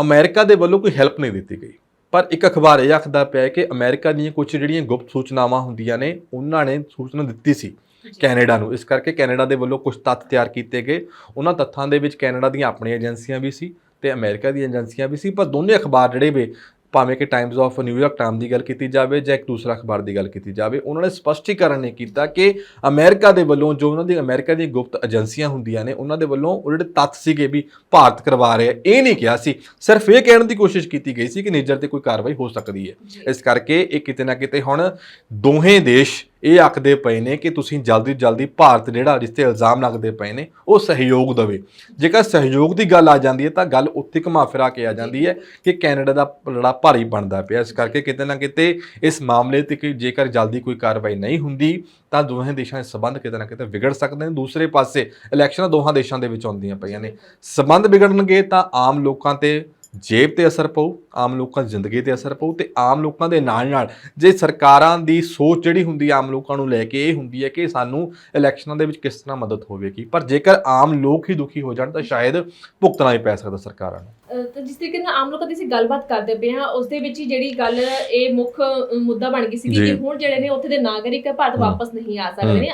ਅਮਰੀਕਾ ਦੇ ਵੱਲੋਂ ਕੋਈ ਹੈਲਪ ਨਹੀਂ ਦਿੱਤੀ ਗਈ। ਪਰ ਇੱਕ ਅਖਬਾਰ ਇਹ ਆਖਦਾ ਪਿਆ ਹੈ ਕਿ ਅਮਰੀਕਾ ਦੀਆਂ ਕੁਝ ਜਿਹੜੀਆਂ ਗੁਪਤ ਸੂਚਨਾਵਾਂ ਹੁੰਦੀਆਂ ਨੇ ਉਹਨਾਂ ਨੇ ਸੂਚਨਾ ਦਿੱਤੀ ਸੀ ਕੈਨੇਡਾ ਨੂੰ। ਇਸ ਕਰਕੇ ਕੈਨੇਡਾ ਦੇ ਵੱਲੋਂ ਕੁਝ ਤੱਥ ਤਿਆਰ ਕੀਤੇ ਗਏ। ਉਹਨਾਂ ਤੱਥਾਂ ਦੇ ਵਿੱਚ ਕੈਨੇਡਾ ਦੀਆਂ ਆਪਣੀਆਂ ਏਜੰਸੀਆਂ ਵੀ ਸੀ ਤੇ ਅਮਰੀਕਾ ਦੀਆਂ ਏਜੰਸੀਆਂ ਵੀ ਸੀ ਪਰ ਦੋਨੇ ਅਖਬਾਰ ਜਿਹੜੇ ਵੇ ਭਾਵੇਂ ਕਿ Times of New York Time ਦੀ ਗੱਲ ਕੀਤੀ ਜਾਵੇ ਜਾਂ ਇੱਕ ਦੂਸਰਾ ਅਖਬਾਰ ਦੀ ਗੱਲ ਕੀਤੀ ਜਾਵੇ ਉਹਨਾਂ ਨੇ ਸਪਸ਼ਟੀਕਰਨ ਨਹੀਂ ਕੀਤਾ ਕਿ ਅਮਰੀਕਾ ਦੇ ਵੱਲੋਂ ਜੋ ਉਹਨਾਂ ਦੀ ਅਮਰੀਕਾ ਦੀਆਂ ਗੁਪਤ ਏਜੰਸੀਆਂ ਹੁੰਦੀਆਂ ਨੇ ਉਹਨਾਂ ਦੇ ਵੱਲੋਂ ਉਹ ਜਿਹੜੇ ਤੱਥ ਸੀਗੇ ਵੀ ਭਾਰਤ ਕਰਵਾ ਰਿਹਾ ਇਹ ਨਹੀਂ ਕਿਹਾ ਸੀ ਸਿਰਫ ਇਹ ਕਹਿਣ ਦੀ ਕੋਸ਼ਿਸ਼ ਕੀਤੀ ਗਈ ਸੀ ਕਿ ਨਿੱਜਰ ਤੇ ਕੋਈ ਕਾਰਵਾਈ ਹੋ ਸਕਦੀ ਹੈ। ਇਸ ਕਰਕੇ ਇਹ ਕਿਤੇ ਨਾ ਕਿਤੇ ਹੁਣ ਦੋਹੇ ਦੇਸ਼ ਇਹ ਆਖਦੇ ਪਏ ਨੇ ਕਿ ਤੁਸੀਂ ਜਲਦੀ ਜਲਦੀ ਭਾਰਤ ਜਿਹੜਾ ਜਿਸ ਤੇ ਇਲਜ਼ਾਮ ਲੱਗਦੇ ਪਏ ਨੇ, ਉਹ ਸਹਿਯੋਗ ਦੇਵੇ। ਜੇਕਰ ਸਹਿਯੋਗ ਦੀ ਗੱਲ ਆ ਜਾਂਦੀ ਹੈ ਤਾਂ ਗੱਲ ਉੱਥੇ ਘੁਮਾ ਫਿਰਾ ਕੇ ਆ ਜਾਂਦੀ ਹੈ ਕਿ ਕੈਨੇਡਾ ਦਾ ਲੜਾ ਭਾਰੀ ਬਣਦਾ ਪਿਆ। ਇਸ ਕਰਕੇ ਕਿਤੇ ਨਾ ਕਿਤੇ ਇਸ ਮਾਮਲੇ ਤੇ ਕਿ ਜੇਕਰ ਜਲਦੀ ਕੋਈ ਕਾਰਵਾਈ ਨਹੀਂ ਹੁੰਦੀ, ਤਾਂ ਦੋਹੇ ਦੇਸ਼ਾਂ ਦੇ ਸਬੰਧ ਕਿਤੇ ਨਾ ਕਿਤੇ ਵਿਗੜ ਸਕਦੇ ਨੇ। ਦੂਸਰੇ ਪਾਸੇ ਇਲੈਕਸ਼ਨਾਂ ਦੋਹਾਂ ਦੇਸ਼ਾਂ ਦੇ ਵਿੱਚ ਆਉਂਦੀਆਂ ਪਈਆਂ ਨੇ। ਸਬੰਧ ਵਿਗੜਨਗੇ ਤਾਂ ਆਮ ਲੋਕਾਂ ਤੇ ਜੇਬ ਤੇ ਅਸਰ ਪਊ ਆਮ ਲੋਕਾਂ ਦੀ ਜ਼ਿੰਦਗੀ ਤੇ ਅਸਰ ਪਊ ਤੇ ਆਮ ਲੋਕਾਂ ਦੇ ਨਾਲ ਨਾਲ ਜੇ ਸਰਕਾਰਾਂ ਦੀ ਸੋਚ ਜਿਹੜੀ ਹੁੰਦੀ ਆਮ ਲੋਕਾਂ ਨੂੰ ਲੈ ਕੇ ਇਹ ਹੁੰਦੀ ਹੈ ਕਿ ਸਾਨੂੰ ਇਲੈਕਸ਼ਨਾਂ ਦੇ ਵਿੱਚ ਕਿਸ ਤਰ੍ਹਾਂ ਮਦਦ ਹੋਵੇਗੀ ਪਰ ਜੇਕਰ ਆਮ ਲੋਕ ਹੀ ਦੁਖੀ ਹੋ ਜਾਣ ਤਾਂ ਸ਼ਾਇਦ ਭੁਗਤਣਾ ਹੀ ਪੈ ਸਕਦਾ ਸਰਕਾਰਾਂ ਨੂੰ ਤਾਂ ਜਿਸ ਤਰੀਕੇ ਨਾਲ ਆਮ ਲੋਕਾਂ ਦੀ ਅਸੀਂ ਗੱਲਬਾਤ ਕਰਦੇ ਪਏ ਹਾਂ ਉਸ ਦੇ ਵਿੱਚ ਹੀ ਜਿਹੜੀ ਗੱਲ ਇਹ ਮੁੱਖ ਮੁੱਦਾ ਬਣ ਗਈ ਸੀ। ਕਿ ਹੁਣ ਜਿਹੜੇ ਨੇ ਉੱਥੇ ਦੇ ਨਾਗਰਿਕ ਭਾਰਤ। ਵਾਪਸ ਨਹੀਂ ਆ ਸਕਦੇ ਨੇ।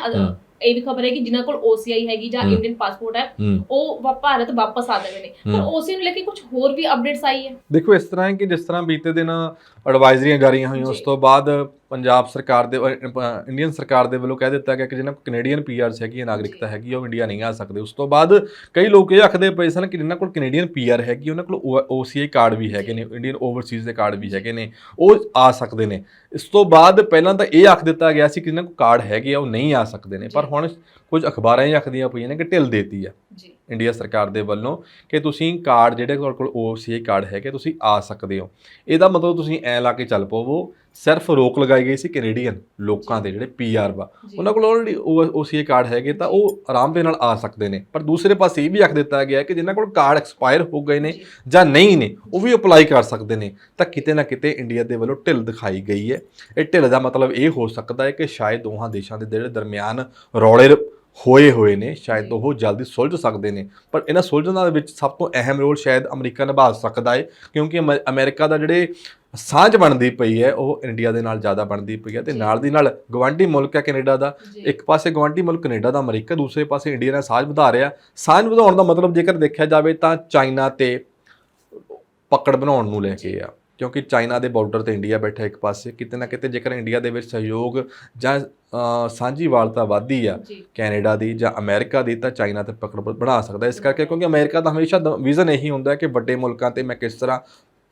ਇਹ ਵੀ ਖਬਰ ਹੈ ਕਿ ਜਿਨ੍ਹਾਂ ਕੋਲ OCI ਹੈਗੀ ਜਾਂ। ਇੰਡੀਅਨ ਪਾਸਪੋਰਟ ਹੈ ਉਹ ਵਾ- ਭਾਰਤ ਵਾਪਸ ਆ ਸਕਦੇ ਨੇ ਪਰ। OCI ਨੂੰ ਲੈ ਕੇ ਕੁਝ ਹੋਰ ਵੀ ਅਪਡੇਟਸ ਆਈ ਹੈ ਦੇਖੋ ਇਸ ਤਰ੍ਹਾਂ ਹੈ ਕਿ ਜਿਸ ਤਰ੍ਹਾਂ ਬੀਤੇ ਦਿਨ ਐਡਵਾਈਜ਼ਰੀਆਂ ਜਾਰੀਆਂ ਹੋਈਆਂ ਉਸ ਜੀ। ਤੋਂ ਬਾਅਦ ਪੰਜਾਬ ਸਰਕਾਰ ਦੇ ਇੰਡੀਅਨ ਸਰਕਾਰ ਦੇ ਵੱਲੋਂ ਕਹਿ ਦਿੱਤਾ ਗਿਆ ਕਿ ਜਿਹਨਾਂ ਕੋਲ ਕੈਨੇਡੀਅਨ ਪੀਆਰਸ ਹੈਗੀ ਹੈ ਨਾਗਰਿਕਤਾ ਹੈਗੀ ਉਹ ਇੰਡੀਆ ਨਹੀਂ ਆ ਸਕਦੇ। ਉਸ ਤੋਂ ਬਾਅਦ ਕਈ ਲੋਕ ਇਹ ਆਖਦੇ ਪਏ ਸਨ ਕਿ ਜਿਨ੍ਹਾਂ ਕੋਲ ਕੈਨੇਡੀਅਨ ਪੀਆਰ ਹੈਗੀ ਉਹਨਾਂ ਕੋਲ OCI ਕਾਰਡ ਵੀ ਹੈਗੇ ਨੇ ਇੰਡੀਅਨ ਓਵਰਸੀਜ਼ ਦੇ ਕਾਰਡ ਵੀ ਹੈਗੇ ਨੇ ਉਹ ਆ ਸਕਦੇ ਨੇ। ਇਸ ਤੋਂ ਬਾਅਦ ਪਹਿਲਾਂ ਤਾਂ ਇਹ ਆਖ ਦਿੱਤਾ ਗਿਆ ਸੀ ਕਿ ਜਿਨ੍ਹਾਂ ਕੋਲ ਕਾਰਡ ਹੈਗੇ ਆ ਉਹ ਨਹੀਂ ਆ ਸਕਦੇ ਨੇ। ਪਰ। ਹੁਣ ਕੁਝ ਅਖਬਾਰਾਂ ਇਹ ਆਖਦੀਆਂ ਪਈਆਂ ਨੇ ਕਿ ਢਿੱਲ ਦੇਤੀ ਆ ਜੀ। ਇੰਡੀਆ ਸਰਕਾਰ ਦੇ ਵੱਲੋਂ ਕਿ ਤੁਸੀਂ ਕਾਰਡ ਜਿਹੜੇ ਤੁਹਾਡੇ ਕੋਲ OCI ਕਾਰਡ ਹੈਗੇ ਤੁਸੀਂ ਆ ਸਕਦੇ ਹੋ। ਇਹਦਾ ਮਤਲਬ ਤੁਸੀਂ ਐ ਲਾ ਕੇ ਚੱਲ ਪਵੋ ਸਿਰਫ ਰੋਕ ਲਗਾਈ ਗਈ ਸੀ ਕੈਨੇਡੀਅਨ ਲੋਕਾਂ ਦੇ ਜਿਹੜੇ ਪੀਆਰ ਵਾ। ਉਹਨਾਂ ਕੋਲ ਆਲਰੇਡੀ OCI ਕਾਰਡ ਹੈਗੇ ਤਾਂ ਉਹ ਆਰਾਮ ਦੇ ਨਾਲ ਆ ਸਕਦੇ ਨੇ। ਪਰ ਦੂਸਰੇ ਪਾਸੇ ਇਹ ਵੀ ਆਖ ਦਿੱਤਾ ਗਿਆ ਕਿ ਜਿਨ੍ਹਾਂ ਕੋਲ ਕਾਰਡ ਐਕਸਪਾਇਰ ਹੋ ਗਏ ਨੇ ਜੀ। ਨਹੀਂ ਨੇ ਉਹ ਵੀ ਅਪਲਾਈ ਕਰ ਸਕਦੇ ਨੇ। ਤਾਂ ਕਿਤੇ ਨਾ ਕਿਤੇ ਇੰਡੀਆ ਦੇ ਵੱਲੋਂ ਢਿੱਲ ਦਿਖਾਈ ਗਈ ਹੈ। ਇਹ ਢਿੱਲ ਦਾ ਮਤਲਬ ਇਹ ਹੋ ਸਕਦਾ ਹੈ ਕਿ ਸ਼ਾਇਦ ਦੋਹਾਂ ਦੇਸ਼ਾਂ ਦੇ ਜਿਹੜੇ ਦਰਮਿਆਨ ਰੌਲੇ ਹੋਏ ਹੋਏ ਨੇ ਸ਼ਾਇਦ। ਉਹ ਜਲਦੀ ਸੁਲਝ ਸਕਦੇ ਨੇ। ਪਰ ਇਹਨਾਂ ਸੁਲਝਣਾਂ ਦੇ ਵਿੱਚ ਸਭ ਤੋਂ ਅਹਿਮ ਰੋਲ ਸ਼ਾਇਦ ਅਮਰੀਕਾ ਨਿਭਾ ਸਕਦਾ ਹੈ ਕਿਉਂਕਿ ਅਮੈ- ਅਮਰੀਕਾ ਦਾ ਜਿਹੜੇ ਸਾਂਝ ਬਣਦੀ ਪਈ ਹੈ ਉਹ ਇੰਡੀਆ ਦੇ ਨਾਲ ਜ਼ਿਆਦਾ ਬਣਦੀ ਪਈ ਹੈ ਤੇ। ਨਾਲ ਦੀ ਨਾਲ ਗਵਾਂਢੀ ਮੁਲਕ ਹੈ ਕੈਨੇਡਾ ਦਾ। ਜੀ। ਇੱਕ ਪਾਸੇ ਗਵਾਂਢੀ ਮੁਲਕ ਕੈਨੇਡਾ ਦਾ ਅਮਰੀਕਾ ਦੂਸਰੇ ਪਾਸੇ ਇੰਡੀਆ ਨਾਲ ਸਾਂਝ ਵਧਾ ਰਿਹਾ। ਸਾਂਝ ਵਧਾਉਣ ਦਾ ਮਤਲਬ ਜੇਕਰ ਦੇਖਿਆ ਜਾਵੇ ਤਾਂ ਚਾਈਨਾ ਤੇ ਪਕੜ ਬਣਾਉਣ ਨੂੰ ਲੈ ਕੇ ਆ। ਕਿਉਂਕਿ ਚਾਈਨਾ ਦੇ ਬਾਰਡਰ ਤੇ ਇੰਡੀਆ ਬੈਠਾ ਇੱਕ ਪਾਸੇ ਕਿਤੇ ਨਾ ਕਿਤੇ ਜੇਕਰ ਇੰਡੀਆ ਦੇ ਵਿੱਚ ਸਹਿਯੋਗ ਜਾਂ ਅ, ਸਾਂਝੀਵਾਲਤਾ ਵਧਦੀ ਆ ਕੈਨੇਡਾ ਦੀ ਜਾਂ ਅਮਰੀਕਾ ਦੀ ਤਾਂ ਚਾਈਨਾ ਤੇ ਪਕੜ ਬਣਾ ਸਕਦਾ। ਇਸ ਕਰਕੇ ਕਿਉਂਕਿ ਅਮਰੀਕਾ ਦਾ ਹਮੇਸ਼ਾ ਵਿਜ਼ਨ ਇਹੀ ਹੁੰਦਾ ਕਿ ਵੱਡੇ ਮੁਲਕਾਂ ਤੇ ਮੈਂ ਕਿਸ ਤਰ੍ਹਾਂ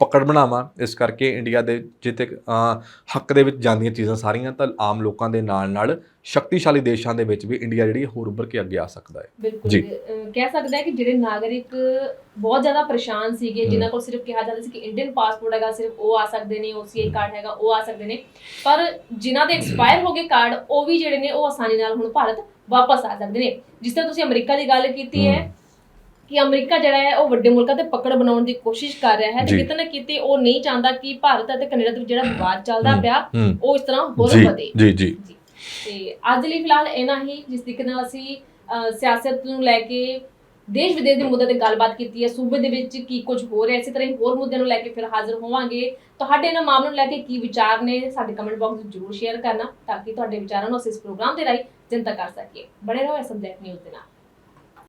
ਪਕੜ ਬਣਾਵਾਂ ਇਸ ਕਰਕੇ ਇੰਡੀਆ ਦੇ ਅ, ਹੱਕ ਦੇ ਵਿੱਚ ਜਾਂਦੀਆਂ ਚੀਜ਼ਾਂ ਸਾਰੀਆਂ ਤਾਂ ਆਮ ਲੋਕਾਂ ਦੇ ਨਾਲ ਨਾਲ ਸ਼ਕਤੀਸ਼ਾਲੀ ਦੇਸ਼ਾਂ ਦੇ ਵਿੱਚ ਵੀ ਇੰਡੀਆ ਜਿਹੜੀ ਹੈ ਹੋਰ ਉੱਭਰ ਕੇ ਅੱਗੇ ਆ ਸਕਦਾ ਹੈ ਜੀ। ਕਹਿ ਸਕਦੇ ਆ ਕਿ ਜਿਹੜੇ ਨਾਗਰਿਕ ਬਹੁਤ ਜ਼ਿਆਦਾ ਪਰੇਸ਼ਾਨ ਸੀਗੇ। ਜਿਨ੍ਹਾਂ ਕੋਲ ਸਿਰਫ ਕਿਹਾ ਜਾਂਦਾ ਸੀ ਕਿ ਇੰਡੀਅਨ ਪਾਸਪੋਰਟ ਹੈਗਾ ਸਿਰਫ ਉਹ ਆ ਸਕਦੇ ਨੇ OCI ਕਾਰਡ ਹੈਗਾ ਉਹ ਆ ਸਕਦੇ ਨੇ ਪਰ ਜਿਨ੍ਹਾਂ ਦੇ ਐਕਸਪਾਇਰ ਹੋ ਗਏ ਕਾਰਡ ਉਹ ਵੀ ਜਿਹੜੇ ਨੇ ਉਹ ਆਸਾਨੀ ਨਾਲ ਹੁਣ ਭਾਰਤ ਵਾਪਸ ਆ ਸਕਦੇ ਨੇ ਜਿਸ ਤਰ੍ਹਾਂ ਤੁਸੀਂ ਅਮਰੀਕਾ ਦੀ ਗੱਲ ਕੀਤੀ ਹੈ ਕਿ ਅਮਰੀਕਾ ਜਿਹੜਾ ਹੈ ਉਹ ਵੱਡੇ ਮੁਲਕਾਂ ਤੇ ਪਕੜ ਬਣਾਉਣ ਦੀ ਕੋਸ਼ਿਸ਼ ਕਰ ਰਿਹਾ ਹੈ ਤੇ ਜੀ। ਕਿਤੇ ਨਾ ਕਿਤੇ ਉਹ ਨਹੀਂ ਚਾਹੁੰਦਾ ਕਿ ਭਾਰਤ ਅਤੇ ਕੈਨੇਡਾ ਦੇ ਵਿੱਚ ਜਿਹੜਾ ਵਿਵਾਦ ਚੱਲਦਾ। ਪਿਆ ਹੂੰ। ਉਹ ਇਸ ਤਰ੍ਹਾਂ ਹੋਰ ਜੀ ਵਧੇ। ਜੀ ਜੀ। ਜੀ। ਤੇ ਅੱਜ ਲਈ ਫਿਲਹਾਲ ਇਹਨਾਂ ਹੀ ਜਿਸ ਤਰੀਕੇ ਨਾਲ ਅਸੀਂ ਅਹ, ਸਿਆਸਤ ਨੂੰ ਲੈ ਕੇ ਦੇਸ਼ ਵਿਦੇਸ਼ ਦੇ ਮੁੱਦੇ ਤੇ ਗੱਲਬਾਤ ਕੀਤੀ ਹੈ ਸੂਬੇ ਦੇ ਵਿੱਚ ਕੀ ਕੁਝ ਹੋ ਰਿਹਾ ਇਸੇ ਤਰ੍ਹਾਂ ਹੀ ਹੋਰ ਮੁੱਦਿਆਂ ਨੂੰ ਲੈ ਕੇ ਫਿਰ ਹਾਜ਼ਰ ਹੋਵਾਂਗੇ। ਤੁਹਾਡੇ ਇਹਨਾਂ ਮਾਮਲਿਆਂ ਨੂੰ ਲੈ ਕੇ ਕੀ ਵਿਚਾਰ ਨੇ ਸਾਡੇ ਕਮੈਂਟ ਬਾਕਸ ਵਿੱਚ ਜਰੂਰ ਸ਼ੇਅਰ ਕਰਨਾ ਤਾਂ ਕਿ ਤੁਹਾਡੇ ਵਿਚਾਰਾਂ ਨੂੰ ਅਸੀਂ ਇਸ ਪ੍ਰੋਗਰਾਮ ਦੇ ਰਾਹੀਂ ਜਨਤਾ ਕਰ ਸਕੀਏ। ਬਣੇ ਰਹੋ ਐਸਐਮ ਨਿਊਜ਼ ਦੇ ਨਾਲ।